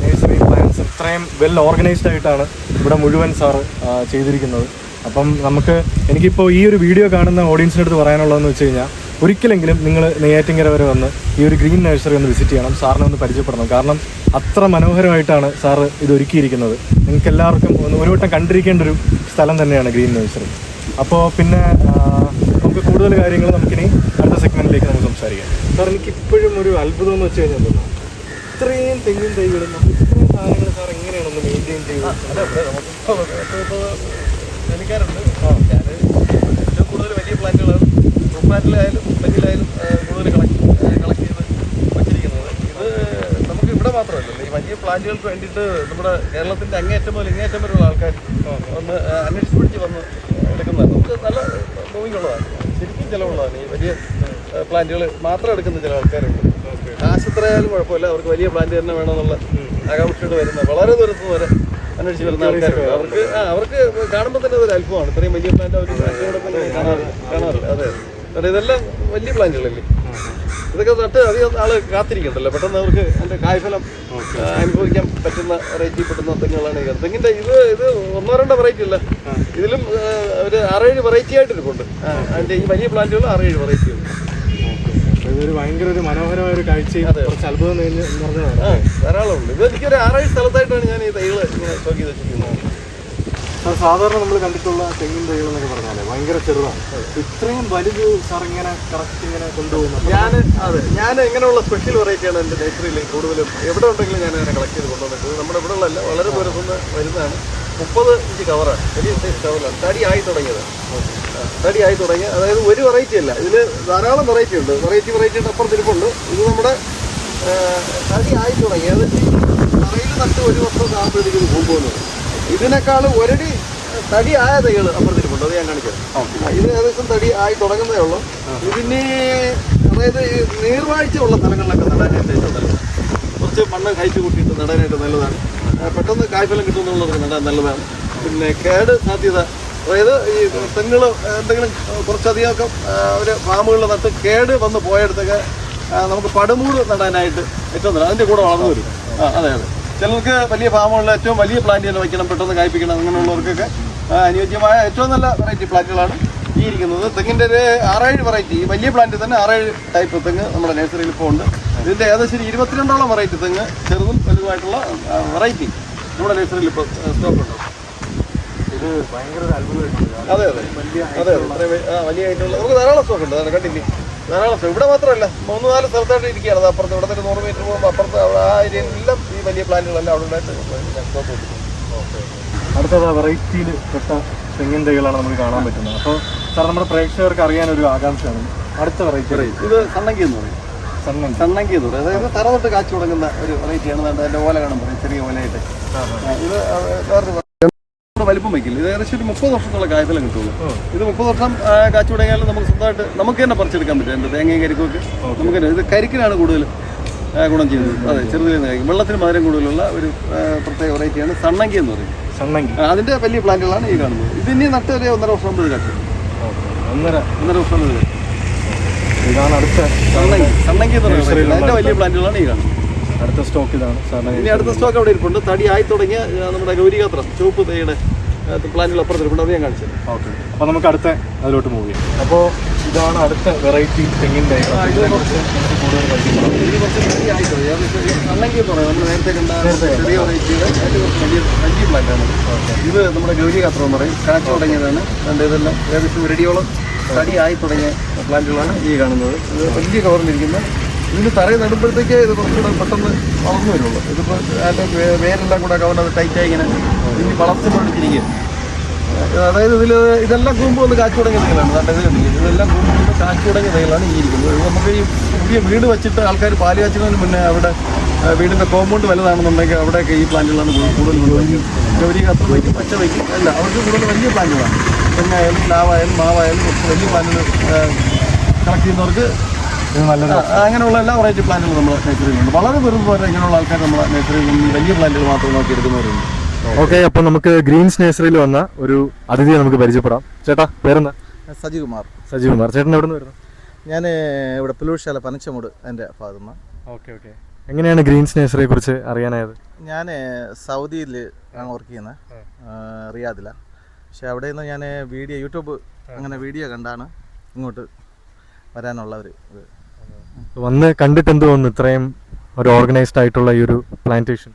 നഴ്സറി പ്ലാന്റ്സ് ഇത്രയും വെൽ ഓർഗനൈസ്ഡ് ആയിട്ടാണ് ഇവിടെ മുഴുവൻ സാറ് ചെയ്തിരിക്കുന്നത്. അപ്പം നമുക്ക് എനിക്കിപ്പോൾ ഈ ഒരു വീഡിയോ കാണുന്ന ഓഡിയൻസിന്റെ അടുത്ത് പറയാനുള്ളതെന്ന് വെച്ച് കഴിഞ്ഞാൽ ഒരിക്കലെങ്കിലും നിങ്ങൾ നെയ്യാറ്റിങ്കര വരെ വന്ന് ഈ ഒരു ഗ്രീൻ നഴ്സറി ഒന്ന് വിസിറ്റ് ചെയ്യണം സാറിനെ ഒന്ന് പരിചയപ്പെടണം. കാരണം അത്ര മനോഹരമായിട്ടാണ് സാറ് ഇത് ഒരുക്കിയിരിക്കുന്നത് നിങ്ങൾക്ക് എല്ലാവർക്കും ഒന്ന് ഒരു വട്ടം കണ്ടിരിക്കേണ്ട ഒരു സ്ഥലം തന്നെയാണ് ഗ്രീൻ നഴ്സറി. അപ്പോൾ പിന്നെ നമുക്ക് കൂടുതൽ കാര്യങ്ങൾ നമുക്കിനി അടുത്ത സെഗ്മെന്റിലേക്ക് നമുക്ക് സംസാരിക്കാം. സാർ എനിക്ക് ഇപ്പോഴും ഒരു അത്ഭുതം എന്ന് വെച്ച് കഴിഞ്ഞാൽ? ഇത്രയും തെങ്ങിൻ തൈകളും ഇത്രയും സാധനങ്ങൾ സാർ എങ്ങനെയാണ് ഒന്ന് മെയിന്റെയിൻ ചെയ്യുന്നത് ഇപ്പോൾ ഞാൻ ഏറ്റവും കൂടുതൽ വലിയ പ്ലാന്റുകളാണ് പ്ലാന്റിലായാലും തെങ്ങിലായാലും കൂടുതൽ കളക്ട് കളക്ട് ചെയ്ത് വച്ചിരിക്കുന്നത്. ഇത് നമുക്ക് ഇവിടെ മാത്രമല്ല ഈ വലിയ പ്ലാന്റുകൾക്ക് വേണ്ടിയിട്ട് നമ്മുടെ കേരളത്തിന്റെ അങ്ങേയറ്റം മുതൽ ഇങ്ങേയറ്റം വരെയുള്ള ആൾക്കാർ ഒന്ന് അന്വേഷിച്ച് പിടിച്ച് വന്ന് എടുക്കുന്നതാണ്. നമുക്ക് നല്ല മൂവിങ് ഉള്ളതാണ്. ശരിക്കും ചിലവുള്ളതാണ് ഈ വലിയ പ്ലാന്റുകൾ മാത്രം എടുക്കുന്ന ചില ആൾക്കാരുണ്ട്. ആശുപത്രി ആയാലും കുഴപ്പമില്ല. അവർക്ക് വലിയ പ്ലാന്റ് തന്നെ വേണമെന്നുള്ള ആകാംക്ഷയോട് വരുന്ന വളരെ ദൂരത്ത് വരെ അന്വേഷിച്ച് വരുന്ന ആൾക്കാരുണ്ട്. അവർക്ക് ആ അവർക്ക് കാണുമ്പോൾ തന്നെ അതൊരു അത്ഭുതമാണ്. ഇത്രയും വലിയ പ്ലാന്റ് അവർ കാണാറില്ല കാണാറില്ല. അതെ കാരണം ഇതെല്ലാം വലിയ പ്ലാന്റുകളല്ലേ ഇതൊക്കെ നട്ട് അധികം ആൾ കാത്തിരിക്കണ്ടല്ലോ. പെട്ടെന്ന് അവർക്ക് അതിന്റെ കായ്ഫലം അനുഭവിക്കാൻ പറ്റുന്ന വെറൈറ്റി പെട്ടുന്ന തെങ്ങുകളാണ് ഈ തെങ്ങിന്റെ ഇത് ഇത് ഒന്നോ രണ്ടോ വെറൈറ്റി അല്ല. ഇതിലും ഒരു ആറേഴ് വെറൈറ്റി ആയിട്ട് ഇരിപ്പുണ്ട് അതിന്റെ അതിന്റെ ഈ വലിയ പ്ലാന്റുകൾ ആറേഴ് വെറൈറ്റി ഉണ്ട് അപ്പോൾ ഇതൊരു ഭയങ്കര ഒരു മനോഹരമായ ഒരു കാഴ്ചയും കുറച്ച് അത്ഭുതം നിറഞ്ഞ- നിറഞ്ഞതാണ്. ഇത് എനിക്കൊരു സ്ഥലത്തായിട്ടാണ് ഞാൻ ഈ തൈകൾ സ്റ്റോക്ക് ചെയ്ത് വെച്ചിരിക്കുന്നത്. സാർ സാധാരണ നമ്മൾ കണ്ടിട്ടുള്ള തെങ്ങിൻ തൈകൾ എന്നൊക്കെ പറഞ്ഞാൽ ഭയങ്കര ചെറുതാണ്. ഇത്രയും വലുത് സാർ ഇങ്ങനെ കറക്റ്റ് ഇങ്ങനെ കൊണ്ടുപോകുന്നു ഞാൻ അതെ ഞാൻ ഇങ്ങനെയുള്ള സ്പെഷ്യൽ വെറൈറ്റിയാണ് എന്റെ ബേക്കറിയിൽ കൂടുതലും എവിടെ ഉണ്ടെങ്കിലും ഞാൻ അങ്ങനെ കളക്ട് ചെയ്ത് കൊണ്ടുവന്നിട്ട് നമ്മുടെ ഇവിടെ ഉള്ളതല്ല വളരെ ദൂരത്തുനിന്ന് വരുന്നതാണ്. മുപ്പത് ഇഞ്ച് കവറാണ് വലിയ സൈസ് കവറാണ് തടി ആയി തുടങ്ങിയത് തടി ആയി തുടങ്ങി. അതായത് ഒരു വെറൈറ്റി അല്ല. ഇതിൽ ധാരാളം വെറൈറ്റി ഉണ്ട്. വെറൈറ്റി വെറൈറ്റിയുടെ അപ്പുറം തിരുപ്പുണ്ട്. ഇത് നമ്മുടെ തടി ആയി തുടങ്ങി. അതായത് തറയിൽ നട്ട് ഒരു വർഷം ആകുമ്പോഴത്തേക്ക് ഇത് പോകുന്നത് ഇതിനേക്കാൾ ഒരടി തടി ആയ തൈകൾ അപ്പുറത്തിരിപ്പുണ്ട് അത് ഞാൻ കാണിക്കാം. ഇത് ഏകദേശം തടി ആയി തുടങ്ങുന്നതേ ഉള്ളൂ. ഇതിന് അതായത് ഈ നീർവാഴ്ച ഉള്ള സ്ഥലങ്ങളിലൊക്കെ നടാനായിട്ട് ഏറ്റവും നല്ലത് കുറച്ച് മണ്ണ് കഴിച്ചു കൂട്ടിയിട്ട് നടാനായിട്ട് നല്ലതാണ്. പെട്ടെന്ന് കായ്ഫലം കിട്ടുമെന്നുള്ളത് നടാൻ നല്ലതാണ്. പിന്നെ കേട് സാധ്യത അതായത് ഈ തെങ്ങുകൾ എന്തെങ്കിലും കുറച്ചധികമൊക്കെ ഒരു ഫാമുകളിൽ നട്ട് കേട് വന്ന് പോയടത്തൊക്കെ നമുക്ക് പടുമൂട് നടാനായിട്ട് ഏറ്റവും നല്ലത് അതിന്റെ കൂടെ വളർന്നു വരും. ആ അതെ അതെ. ചിലർക്ക് വലിയ ഫാമുകളിൽ ഏറ്റവും വലിയ പ്ലാന്റ് തന്നെ വയ്ക്കണം പെട്ടെന്ന് കായ്പ്പിക്കണം അങ്ങനെയുള്ളവർക്കൊക്കെ അനുയോജ്യമായ ഏറ്റവും നല്ല വെറൈറ്റി പ്ലാന്റുകളാണ് ഈ ഇരിക്കുന്നത്. തെങ്ങിന്റെ ഒരു ആറേഴ് വെറൈറ്റി വലിയ പ്ലാന്റ് തന്നെ ആറേഴ് ടൈപ്പ് തെങ്ങ് നമ്മുടെ നഴ്സറിയിൽ ഇപ്പോൾ ഉണ്ട്. ഇതിന്റെ ഏകദേശം ഇരുപത്തിരണ്ടോളം വെറൈറ്റി തെങ്ങ് ചെറുതും വലുതുമായിട്ടുള്ള വെറൈറ്റി നമ്മുടെ നഴ്സറിയിൽ ഇപ്പോൾ സ്റ്റോക്ക് ഉണ്ട് ഇത് ഭയങ്കര ഒരു അത്ഭുതമായിട്ടുണ്ട് അതെ അതെ. അതെ അതെ. വലിയ ആയിട്ടുള്ള നമുക്ക് ധാരാളം സ്റ്റോക്ക് ഉണ്ട്. കണ്ടില്ലേ ധാരാളം സ്റ്റോക്ക് ഇവിടെ മാത്രമല്ല മൂന്ന് നാല് സ്ഥലത്തായിട്ട് ഇരിക്കുകയാണ്. അത് അപ്പുറത്ത് ഇവിടെ നിന്ന് നൂറ് മീറ്റർ പോകുമ്പോൾ അപ്പുറത്ത് ആ ഏരിയയിലെല്ലാം ഈ വലിയ പ്ലാന്റുകളെല്ലാം അവിടെ ഉണ്ടായിട്ട് സ്റ്റോക്ക് കൊടുക്കും അടുത്തത് വെറൈറ്റിയിൽ പെട്ട തെങ്ങിൻ തൈകളാണ് നമുക്ക് കാണാൻ പറ്റുന്നത്. അപ്പോൾ സാർ നമ്മുടെ പ്രേക്ഷകർക്ക് അറിയാൻ ഒരു ആകാംക്ഷയാണ്. അടുത്ത വെറൈറ്റി ഇത് സണ്ണങ്കി എന്ന് പറയും. സണ്ണങ്കി. എന്ന് പറയും. അതായത് തറ തൊട്ട് കാച്ചു തുടങ്ങുന്ന ഒരു വെറൈറ്റിയാണ് അതിന്റെ ഓല കാണുമ്പോൾ ചെറിയ ഓലയായിട്ട്. ഇത് വേറൊരു വലിപ്പം വയ്ക്കില്ല ഇത് ഏകദേശം ഒരു മുപ്പത് വർഷത്തുള്ള കായത്തിലും കിട്ടുള്ളൂ. ഇത് മുപ്പത് വർഷം കാച്ചു തുടങ്ങിയാലും നമുക്ക് സ്വന്തമായിട്ട് നമുക്ക് തന്നെ പറിച്ചെടുക്കാൻ പറ്റും. എന്റെ തേങ്ങയും കരിക്കൊക്കെ നമുക്ക് തന്നെ ഇത് കരിക്കിനാണ് കൂടുതൽ ഗുണം ചെയ്യുന്നത്. അതെ ചെറുതിൽ നിന്ന് കഴിക്കും വെള്ളത്തിന് മധുരം കൂടുതലുള്ള ഒരു പ്രത്യേക വെറൈറ്റിയാണ് സണ്ണങ്കി എന്ന് പറയും. സണ്ണങ്കി. അതിന്റെ അതിന്റെ വലിയ പ്ലാന്റുകളാണ് ഈ കാണുന്നത്. ഇതിനി നട്ട് ഒരു ഒന്നര വർഷം മുമ്പ് ഇത് കാച്ചു ഒന്നര. ഒന്നര വർഷം മുമ്പ് ഇതാണ് അടുത്ത സണ്ണങ്കി. സണ്ണങ്കി. എന്ന് പറയുന്നത് വലിയ പ്ലാന്റുകളാണ് ഈ കാണുന്നത്. അടുത്ത സ്റ്റോക്ക് ഇതാണ് സാറിന് ഇനി അടുത്ത സ്റ്റോക്ക് അവിടെ ഇരിപ്പുണ്ട്. തടി ആയി തുടങ്ങിയ നമ്മുടെ ഗൗരികാത്രം ചുവപ്പ് തൈയുടെ പ്ലാന്റുകൾ അപ്പുറത്ത് ഇരിപ്പുണ്ട്. അത് ഞാൻ കാണിച്ചത് ഓക്കെ. അപ്പോൾ നമുക്ക് അടുത്ത അതിലോട്ട് മൂവ് ചെയ്യാം. അപ്പോൾ ഇതാണ് അടുത്ത വെറൈറ്റി തെങ്ങിന്റെ നമ്മൾ നേരത്തെ കണ്ട ചെറിയ വെറൈറ്റിയുടെ അതിന്റെ കുറച്ച് വലിയ വലിയ പ്ലാന്റാണ് ഇത് നമ്മുടെ ഗൗരികാത്രം എന്ന് പറയും. കാച്ചു തുടങ്ങിയതാണ്. അതിന്റെ ഇതെല്ലാം ഏകദേശം ഒരടിയോളം തടിയായി തടി ആയി തുടങ്ങിയ പ്ലാന്റുകളാണ് ഈ കാണുന്നത്. ഇത് വലിയ കവറിലിരിക്കുന്ന ഇതിന് തറയിൽ നടുമ്പോഴത്തേക്കേ ഇത് കുറച്ചുകൂടെ പെട്ടെന്ന് വളർന്നു വരുള്ളൂ. ഇതിപ്പോൾ അതിന്റെ വേരെല്ലാം കൂടെ കവറിനത് ടൈറ്റായി ഇങ്ങനെ ഇനി വളർച്ച പിടിച്ചിരിക്കുക അതായത് ഇതിൽ ഇതെല്ലാം കൂമ്പ് ഒന്ന് കാച്ചു തുടങ്ങിയ തൈകളാണ് ഇത് ഇതെല്ലാം കൂമ്പ് ഒന്ന് കാച്ചു തുടങ്ങിയ തൈകളാണ് ഈ ഇരിക്കുന്നത്. നമുക്ക് ഈ പുതിയ വീട് വെച്ചിട്ട് ആൾക്കാർ പാൽ കാച്ചുന്നതിന് മുന്നേ അവിടെ വീടിന്റെ കോമ്പൗണ്ട് വലുതാണെന്നുണ്ടെങ്കിൽ അവിടെയൊക്കെ ഈ പ്ലാന്റുകളാണ് കൂടുതൽ ഗൗരി കത്ര വയ്ക്കും പച്ച വയ്ക്കും അല്ല അവർക്ക് കൂടുതൽ വലിയ പ്ലാന്റുകളാണ്. തെങ്ങായാലും പ്ലാവായാലും മാവായാലും വലിയ പ്ലാന്റുകൾ കളക്ട് ചെയ്യുന്നവർക്ക് അങ്ങനെയുള്ള എല്ലാ വെറൈറ്റി പ്ലാന്റുകളും നമ്മൾ നേച്ചറിലുണ്ട് വളരെ വെറുതെ പോലെ ഇങ്ങനെയുള്ള ആൾക്കാർ നമ്മുടെ നേച്ചറിൽ നിന്ന് വലിയ പ്ലാന്റുകൾ മാത്രം നോക്കി എടുക്കുന്നവരുണ്ട്. ഓക്കെ അപ്പൊ നമുക്ക് ഗ്രീൻസ് നേഴ്സറിയിൽ വന്ന ഒരു അതിഥിയെ നമുക്ക് പരിചയപ്പെടാം. ചേട്ടാ പേരെന്താ? സജികുമാർ. സജീവ് കുമാർ ചേട്ടൻ എവിടെ നിന്ന് വരുന്നു ഞാൻ ഇവിടെ പുലൂർശാല പനച്ചമൂട് എന്റെ ഭാഗത്തു നിന്ന് ഓക്കെ ഓക്കെ. എങ്ങനെയാണ് ഗ്രീൻസ് നേഴ്സറിയെ കുറിച്ച് അറിയാനായത്? ഞാൻ സൗദിയിൽ ആണ് വർക്ക് ചെയ്യുന്നത് റിയാദിലാണ് പക്ഷേ അവിടെ നിന്ന് ഞാൻ വീഡിയോ യൂട്യൂബ് അങ്ങനെ വീഡിയോ കണ്ടാണ് ഇങ്ങോട്ട് വരാനുള്ള ഒരു ഇത്. വന്ന് കണ്ടിട്ട് എന്ത് തോന്നുന്നു ഇത്രയും ഒരു ഓർഗനൈസ്ഡ് ആയിട്ടുള്ള ഈ ഒരു പ്ലാന്റേഷൻ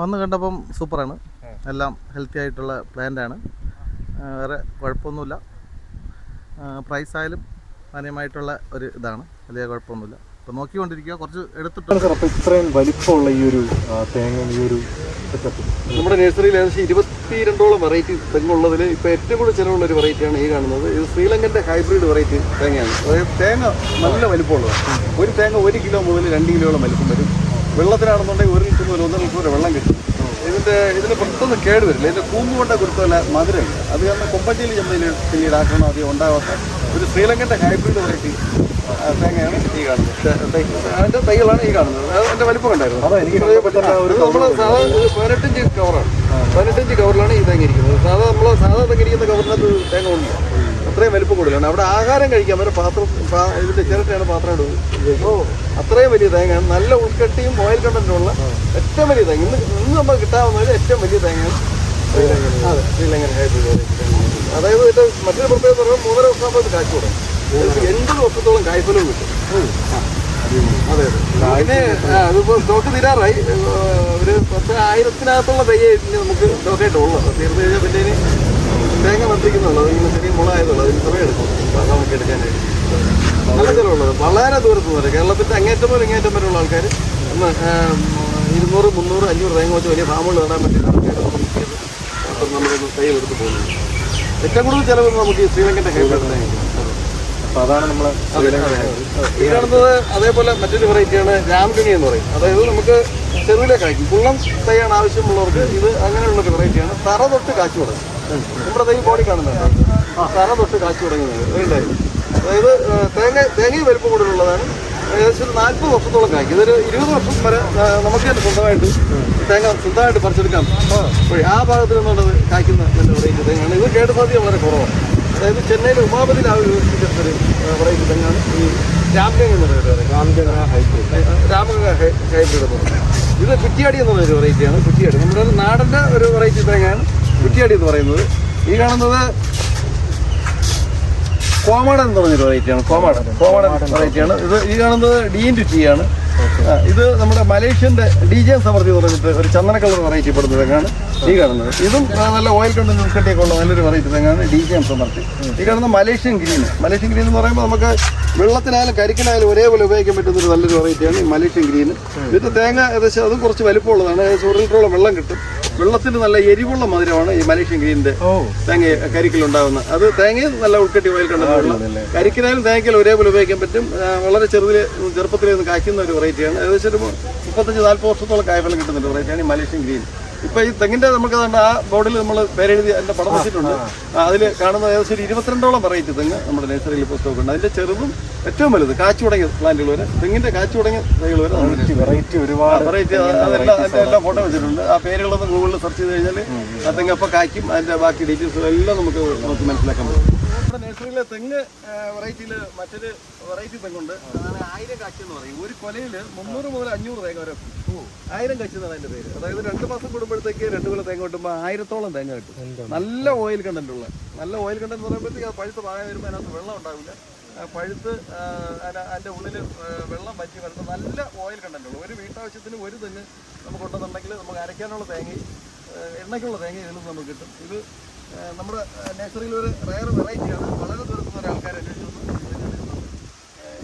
വന്ന് കണ്ടപ്പം സൂപ്പറാണ്. എല്ലാം ഹെൽത്തി ആയിട്ടുള്ള പ്ലാന്റാണ് വേറെ കുഴപ്പമൊന്നുമില്ല. പ്രൈസ് ആയാലും മാന്യമായിട്ടുള്ള ഒരു ഇതാണ്. വലിയ കുഴപ്പമൊന്നുമില്ല. ഇപ്പോൾ നോക്കിക്കൊണ്ടിരിക്കുക കുറച്ച് എടുത്തിട്ടുണ്ട് അപ്പോൾ ഇത്രയും വലിപ്പമുള്ള ഈ ഒരു തേങ്ങ ഈ ഒരു നമ്മുടെ നഴ്സറിയിൽ ഏകദേശം ഇരുപത്തിരണ്ടോളം വെറൈറ്റി തെങ്ങുള്ളതിൽ ഇപ്പോൾ ഏറ്റവും കൂടുതൽ ചിലവുള്ള ഒരു വെറൈറ്റിയാണ് ഈ കാണുന്നത്. ഇത് ശ്രീലങ്കന്റെ ഹൈബ്രിഡ് വെറൈറ്റി തേങ്ങയാണ്. അതായത് തേങ്ങ നല്ല വലിപ്പമുള്ളതാണ്. ഒരു തേങ്ങ ഒരു കിലോ മുതൽ രണ്ട് കിലോളം വലിപ്പം വരും. വെള്ളത്തിനാണെന്നുണ്ടെങ്കിൽ ഒരു ലിറ്റർ മുതൽ ഒന്നര ലിറ്റർ വരെ വെള്ളം കിട്ടും. ഇതിന്റെ ഇതിന് പെട്ടെന്ന് കേട് വരില്ല. ഇതിന്റെ കൂമ്പ് കൊണ്ട കുരുത്തല്ല മധുരമില്ല. അത് കാരണം കൊമ്പറ്റിയിൽ ചെന്നതിൽ പിന്നീട് ആക്രമണം അധികം ഉണ്ടാവാത്ത ഒരു ശ്രീലങ്കന്റെ ഹൈബ്രിഡ് വെറൈറ്റി തേങ്ങയാണ് ഈ കാണുന്നത്. അതിന്റെ തൈകളാണ് ഈ കാണുന്നത്. അത് എന്റെ വലിപ്പം ഉണ്ടായിരുന്നു നമ്മൾ സാധാ ഇത് കവറാണ്. പതിനെട്ടിഞ്ച് കവറിലാണ് ഈ തേങ്ങ ഇരിക്കുന്നത്. സാധാ നമ്മൾ സാധാ തേങ്ങ ഇരിക്കുന്ന കവറിനകത്ത് തേങ്ങ ഉണ്ട് അത്രയും വലിപ്പം കൂടുതലാണ്. അവിടെ ആഹാരം കഴിക്കാൻ വരെ പാത്രം ഇതിന്റെ ചിരട്ടയാണ് പാത്രം ഇടുന്നത്. അത്രയും വലിയ തേങ്ങയാണ്. നല്ല ഉൾക്കട്ടിയും ഓയിൽ കണ്ടന്റുള്ള ഏറ്റവും വലിയ തേങ്ങ. ഇന്ന് ഇന്ന് നമ്മൾ കിട്ടാവുന്നതിൽ ഏറ്റവും വലിയ തേങ്ങയാണ്. അതെ ശ്രീലങ്കൻ ഹൈബ്രിഡ്. അതായത് മറ്റൊരു പ്രത്യേകത പറയുമ്പോൾ മൂന്നര വർഷം കാച്ചു തുടങ്ങും എൺപത് വർഷത്തോളം കായ്ഫലം കിട്ടും. അതെ അതെ. പിന്നെ ആ, അതിപ്പോ സ്റ്റോക്ക് തീരാറായി ഒരു പത്ത് ആയിരത്തിനകത്തുള്ള തയ്യേ നമുക്ക് സ്റ്റോക്കായിട്ടുള്ളത് തീർന്നു കഴിഞ്ഞാൽ പിന്നെ ഇനി തേങ്ങ വർദ്ധിക്കുന്നുള്ളൂ ഇങ്ങനെ ചെറിയ മുളായതുള്ളൂ അതിന് സമയം എടുക്കും. അപ്പൊ നമുക്ക് എടുക്കാനായിട്ട്. നല്ല ചിലവുള്ളത് വളരെ ദൂരത്ത് നിന്ന് വരെ കേരളത്തിന്റെ അങ്ങേറ്റം വരെ ഇങ്ങേറ്റം വരെയുള്ള ആൾക്കാർ ഇരുന്നൂറ് മുന്നൂറ് അഞ്ഞൂറ് തേങ്ങ വെച്ച് വലിയ ഫാമുകൾ നടാൻ കൈ ചെയ്ത് അപ്പം തയ്യൽ എടുത്ത് ഏറ്റവും കൂടുതൽ ചിലവ് നമുക്ക് ശ്രീലങ്കന്റെ കൈപ്പിടുന്ന അതാണ് നമ്മൾ. ഈ കാണുന്നത് അതേപോലെ മറ്റൊരു വെറൈറ്റിയാണ് രാംഗണി എന്ന് പറയും. അതായത് നമുക്ക് ചെറുതിലെ കായ്ക്കും കുള്ളം തൈയാണ് ആവശ്യമുള്ളവർക്ക് ഇത് അങ്ങനെയുള്ള ഒരു വെറൈറ്റിയാണ് തറ തൊട്ട് കാച്ചു തുടങ്ങും. നമ്മുടെ തൈ ബോഡി കാണുന്നുണ്ട്. തറ തൊട്ട് കാച്ചു തുടങ്ങുന്നത്. അതായത് തേങ്ങ തേങ്ങ തേങ്ങയും വലിപ്പം കൂടുതലുള്ളതാണ് ഏകദേശം ഒരു നാൽപ്പത് വർഷത്തോളം കായ്ക്കും. ഇതൊരു ഇരുപത് വർഷം വരെ നമുക്ക് തന്നെ സ്വന്തമായിട്ട് തേങ്ങ സ്വന്തമായിട്ട് പറിച്ചെടുക്കാം. ആ. ഭാഗത്ത് നിന്നുള്ളത് കായ്ക്കുന്ന വെറൈറ്റി തേങ്ങയാണ്. ഇത് കേടുസാധ്യത വളരെ കുറവാണ്. അതായത് ചെന്നൈയിലെ ഒരു ഒരു വെറൈറ്റി തെങ്ങാണ് ഈ രാംഗംഗ് എന്ന് പറയുന്നത് രാമഗംഗ ഹൈബ്രിഡ് എന്ന് പറയുന്നത്. ഇത് കുറ്റിയാടി എന്ന് പറയുന്ന വെറൈറ്റിയാണ് കുറ്റിയാടി. നമ്മുടെ ഒരു നാടന്റെ ഒരു വെറൈറ്റി തേങ്ങയാണ് കുറ്റിയാടി എന്ന് പറയുന്നത്. ഈ കാണുന്നത് കോമാടൻ എന്ന് പറഞ്ഞൊരു വെറൈറ്റിയാണ് കോമാടൻ കോമാടൻ വെറൈറ്റിയാണ് ഇത് ഈ കാണുന്നത് ഡി ഇൻ ടി ആണ്. ഇത് നമ്മുടെ മലേഷ്യന്റെ ഡി ജെ സമൃദ്ധി പറഞ്ഞിട്ട് ഒരു ചന്ദന കളർ വെറൈറ്റി പെടുന്ന തെങ്ങാണ്. ഈ കാണുന്നത്. ഇതും നല്ല ഓയിൽ കൊണ്ട് ഉൾക്കെട്ടിയൊക്കെ ഉള്ള നല്ലൊരു വെറൈറ്റി തെങ്ങാണ് ഡി ജെ സമൃദ്ധി ഈ കാണുന്ന മലേഷ്യൻ ഗ്രീൻ. മലേഷ്യൻ ഗ്രീൻ എന്ന് പറയുമ്പോൾ നമുക്ക് വെള്ളത്തിനായാലും കരിക്കിനായാലും ഒരേപോലെ ഉപയോഗിക്കാൻ പറ്റുന്ന ഒരു നല്ലൊരു വെറൈറ്റിയാണ് ഈ മലേഷ്യൻ ഗ്രീൻ. ഇത് തേങ്ങ ഏകദേശം അതും കുറച്ച് വലിപ്പമുള്ളതാണ്. ഏകദേശം ഒരു ലിറ്ററോളം വെള്ളം കിട്ടും. വെള്ളത്തിന് നല്ല എരിവുള്ള മധുരമാണ് ഈ മലേഷ്യൻ ഗ്രീനിന്റെ തേങ്ങ കരിക്കിലുണ്ടാകുന്ന അത് തേങ്ങയും നല്ല ഉൾക്കെട്ടി വയൽ കണ്ടതാണ് കരിക്കിനായാലും തേങ്ങയ്ക്കാലും ഒരേപോലെ ഉപയോഗിക്കാൻ പറ്റും. വളരെ ചെറുതിൽ ചെറുപ്പത്തിൽ കായ്ക്കുന്ന ഒരു വെറൈറ്റിയാണ് ഏകദേശം ഒരു മുപ്പത്തഞ്ച് നാൽപ്പത് വർഷത്തോളം കായ്ഫലം കിട്ടുന്ന ഒരു വെറൈറ്റിയാണ് ഈ മലേഷ്യൻ ഗ്രീൻ. ഇപ്പൊ ഈ തെങ്ങിന്റെ നമുക്ക് ആ ബോർഡിൽ നമ്മൾ പേരെഴുതി അതിന്റെ പടം വെച്ചിട്ടുണ്ട്. അതിൽ കാണുന്ന ഏകദേശം ഒരു ഇരുപത്തിരണ്ടോളം വെറൈറ്റി തെങ്ങ് നമ്മുടെ നഴ്സറിയിൽ ഇപ്പോൾ സ്റ്റോക്ക് ഉണ്ട് അതിന്റെ ചെറുതും ഏറ്റവും വലുത് കാച്ചു തുടങ്ങിയ പ്ലാന്റുകൾ വരെ തെങ്ങിന്റെ കാച്ചു തുടങ്ങിയ തൈകൾ വരെ വെറൈറ്റി ഒരുപാട് വെറൈറ്റി അതെല്ലാം അതിന്റെ എല്ലാം ഫോട്ടോ വെച്ചിട്ടുണ്ട്. ആ പേരുകളൊന്ന് ഗൂഗിളിൽ സെർച്ച് ചെയ്ത് കഴിഞ്ഞാൽ ആ തെങ്ങ് അപ്പോൾ കായ്ക്കും അതിന്റെ ബാക്കി ഡീറ്റെയിൽസ് എല്ലാം നമുക്ക് നമുക്ക് മനസ്സിലാക്കാൻ പറ്റും. നഴ്സറിയിലെ തെങ്ങ് വെറൈറ്റിയിൽ മറ്റൊരു വെറൈറ്റി തെങ്ങുണ്ട്. അതാണ് ആയിരം കാച്ചി എന്ന് പറയും. ഒരു കൊലയിൽ മുന്നൂറ് മുതൽ അഞ്ഞൂറ് തേങ്ങ വരെ. ആയിരം കാച്ചി എന്നാണ് അതിന്റെ പേര്. അതായത് രണ്ട് മാസം കൂടുമ്പോഴത്തേക്ക് രണ്ട് കൊല തേങ്ങ കിട്ടുമ്പോൾ ആയിരത്തോളം തേങ്ങ കിട്ടും. നല്ല ഓയിൽ കണ്ടന്റ് ഉള്ള. നല്ല ഓയിൽ കണ്ടന്റ് എന്ന് പറയുമ്പോഴത്തേക്ക് ആ പഴുത്ത് പായ വരുമ്പോൾ അതിനകത്ത് വെള്ളം ഉണ്ടാവില്ല. പഴുത്ത് അതിന്റെ അതിന്റെ ഉള്ളിൽ വെള്ളം പറ്റി വരുന്ന നല്ല ഓയിൽ കണ്ടന്റ് ഉള്ളു. ഒരു വീട്ടാവശ്യത്തിന് ഒരു തെങ്ങ് നമുക്ക് ഉണ്ടെന്നുണ്ടെങ്കിൽ നമുക്ക് അരയ്ക്കാനുള്ള തേങ്ങയും എണ്ണയ്ക്കുള്ള തേങ്ങ ഇതിൽ നിന്ന് നമുക്ക് കിട്ടും. ഇത് നമ്മുടെ നേച്ചറിൽ ഒരു റയർ വെറൈറ്റിയാണ് വളരെ ദൂരത്തുനിന്ന് നിന്ന് ആൾക്കാർ അന്വേഷിച്ചു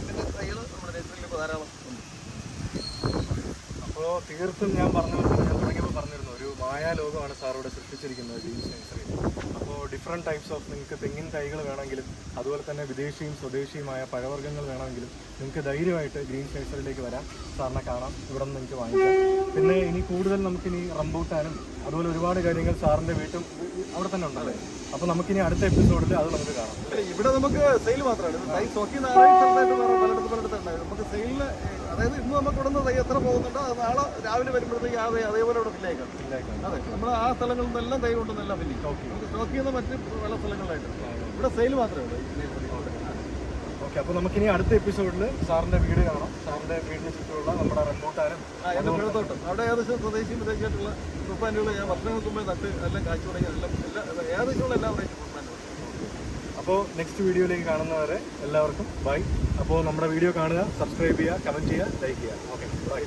ഇതിന്റെ തൈകൾ നമ്മുടെ ഇപ്പോൾ ധാരാളം ഉണ്ട്. അപ്പോൾ തീർത്തും ഞാൻ പറഞ്ഞു ഞാൻ തുടങ്ങിയപ്പോൾ പറഞ്ഞിരുന്നു. മായാലോകമാണ് സാർ ഇവിടെ സൃഷ്ടിച്ചിരിക്കുന്നത് ജീൻസ് നഴ്സറി അപ്പോൾ ഡിഫറെന്റ് ടൈപ്സ് ഓഫ് നിങ്ങൾക്ക് തെങ്ങിൻ തൈകൾ വേണമെങ്കിലും അതുപോലെ തന്നെ വിദേശിയും സ്വദേശിയുമായ പഴവർഗങ്ങൾ വേണമെങ്കിലും നിങ്ങൾക്ക് ധൈര്യമായിട്ട് ഗ്രീൻ നഴ്സറിയിലേക്ക് വരാം. സാറിനെ കാണാം. ഇവിടെ നിന്ന് നിങ്ങൾക്ക് വാങ്ങിക്കാം. പിന്നെ ഇനി കൂടുതൽ നമുക്കിനി റംബൂട്ടാനും അതുപോലെ ഒരുപാട് കാര്യങ്ങൾ സാറിന്റെ വീട്ടും അവിടെ തന്നെ ഉണ്ടല്ലേ? അപ്പോൾ നമുക്കിനി അടുത്ത എപ്പിസോഡിൽ അത് നമുക്ക് കാണാം. ഇവിടെ നമുക്ക് സെയിൽ മാത്രമാണ്. നമുക്ക് സെയിലിന് അതായത് ഇന്ന് നമുക്ക് ഇവിടെ നിന്ന് എത്ര പോകുന്നുണ്ടോ? അത് നാളെ രാവിലെ വരുമ്പോഴത്തേക്ക് ആ അതേപോലെ ഇവിടെ ഫില്ലേക്കാം അതെ. നമ്മൾ ആ സ്ഥലങ്ങളിൽ നിന്നെല്ലാം തൈ കൊണ്ടുവന്നെല്ലാം ഫില്ലിങ് നമുക്ക് സ്റ്റോക്ക് ചെയ്യുന്ന മറ്റ് പല സ്ഥലങ്ങളിലായിട്ട്. ഇവിടെ സെയിൽ മാത്രമേ ഉള്ളൂ. ഓക്കെ. അപ്പോൾ നമുക്കിനി അടുത്ത എപ്പിസോഡിൽ സാറിന്റെ വീട് കാണാം. സാറിന്റെ വീടിന് ചുറ്റുമുള്ള നമ്മുടെ റെപ്പോർട്ടാനും ആ എന്റെ പിഴത്തോട്ടം അവിടെ ഏകദേശം സ്വദേശിയും വിദേശമായിട്ടുള്ള കുർബാനുകൾ ഞാൻ വർഷങ്ങൾക്ക് മുമ്പേ നട്ട് എല്ലാം കാഴ്ച തുടങ്ങി. എല്ലാം എല്ലാ ഏകദേശമുള്ള എല്ലാം അപ്പോൾ നെക്സ്റ്റ് വീഡിയോയിലേക്ക് കാണുന്നവരെ എല്ലാവർക്കും ബൈ അപ്പോൾ നമ്മുടെ വീഡിയോ കാണുക സബ്സ്ക്രൈബ് ചെയ്യുക കമന്റ് ചെയ്യുക ലൈക്ക് ചെയ്യുക. Okay bye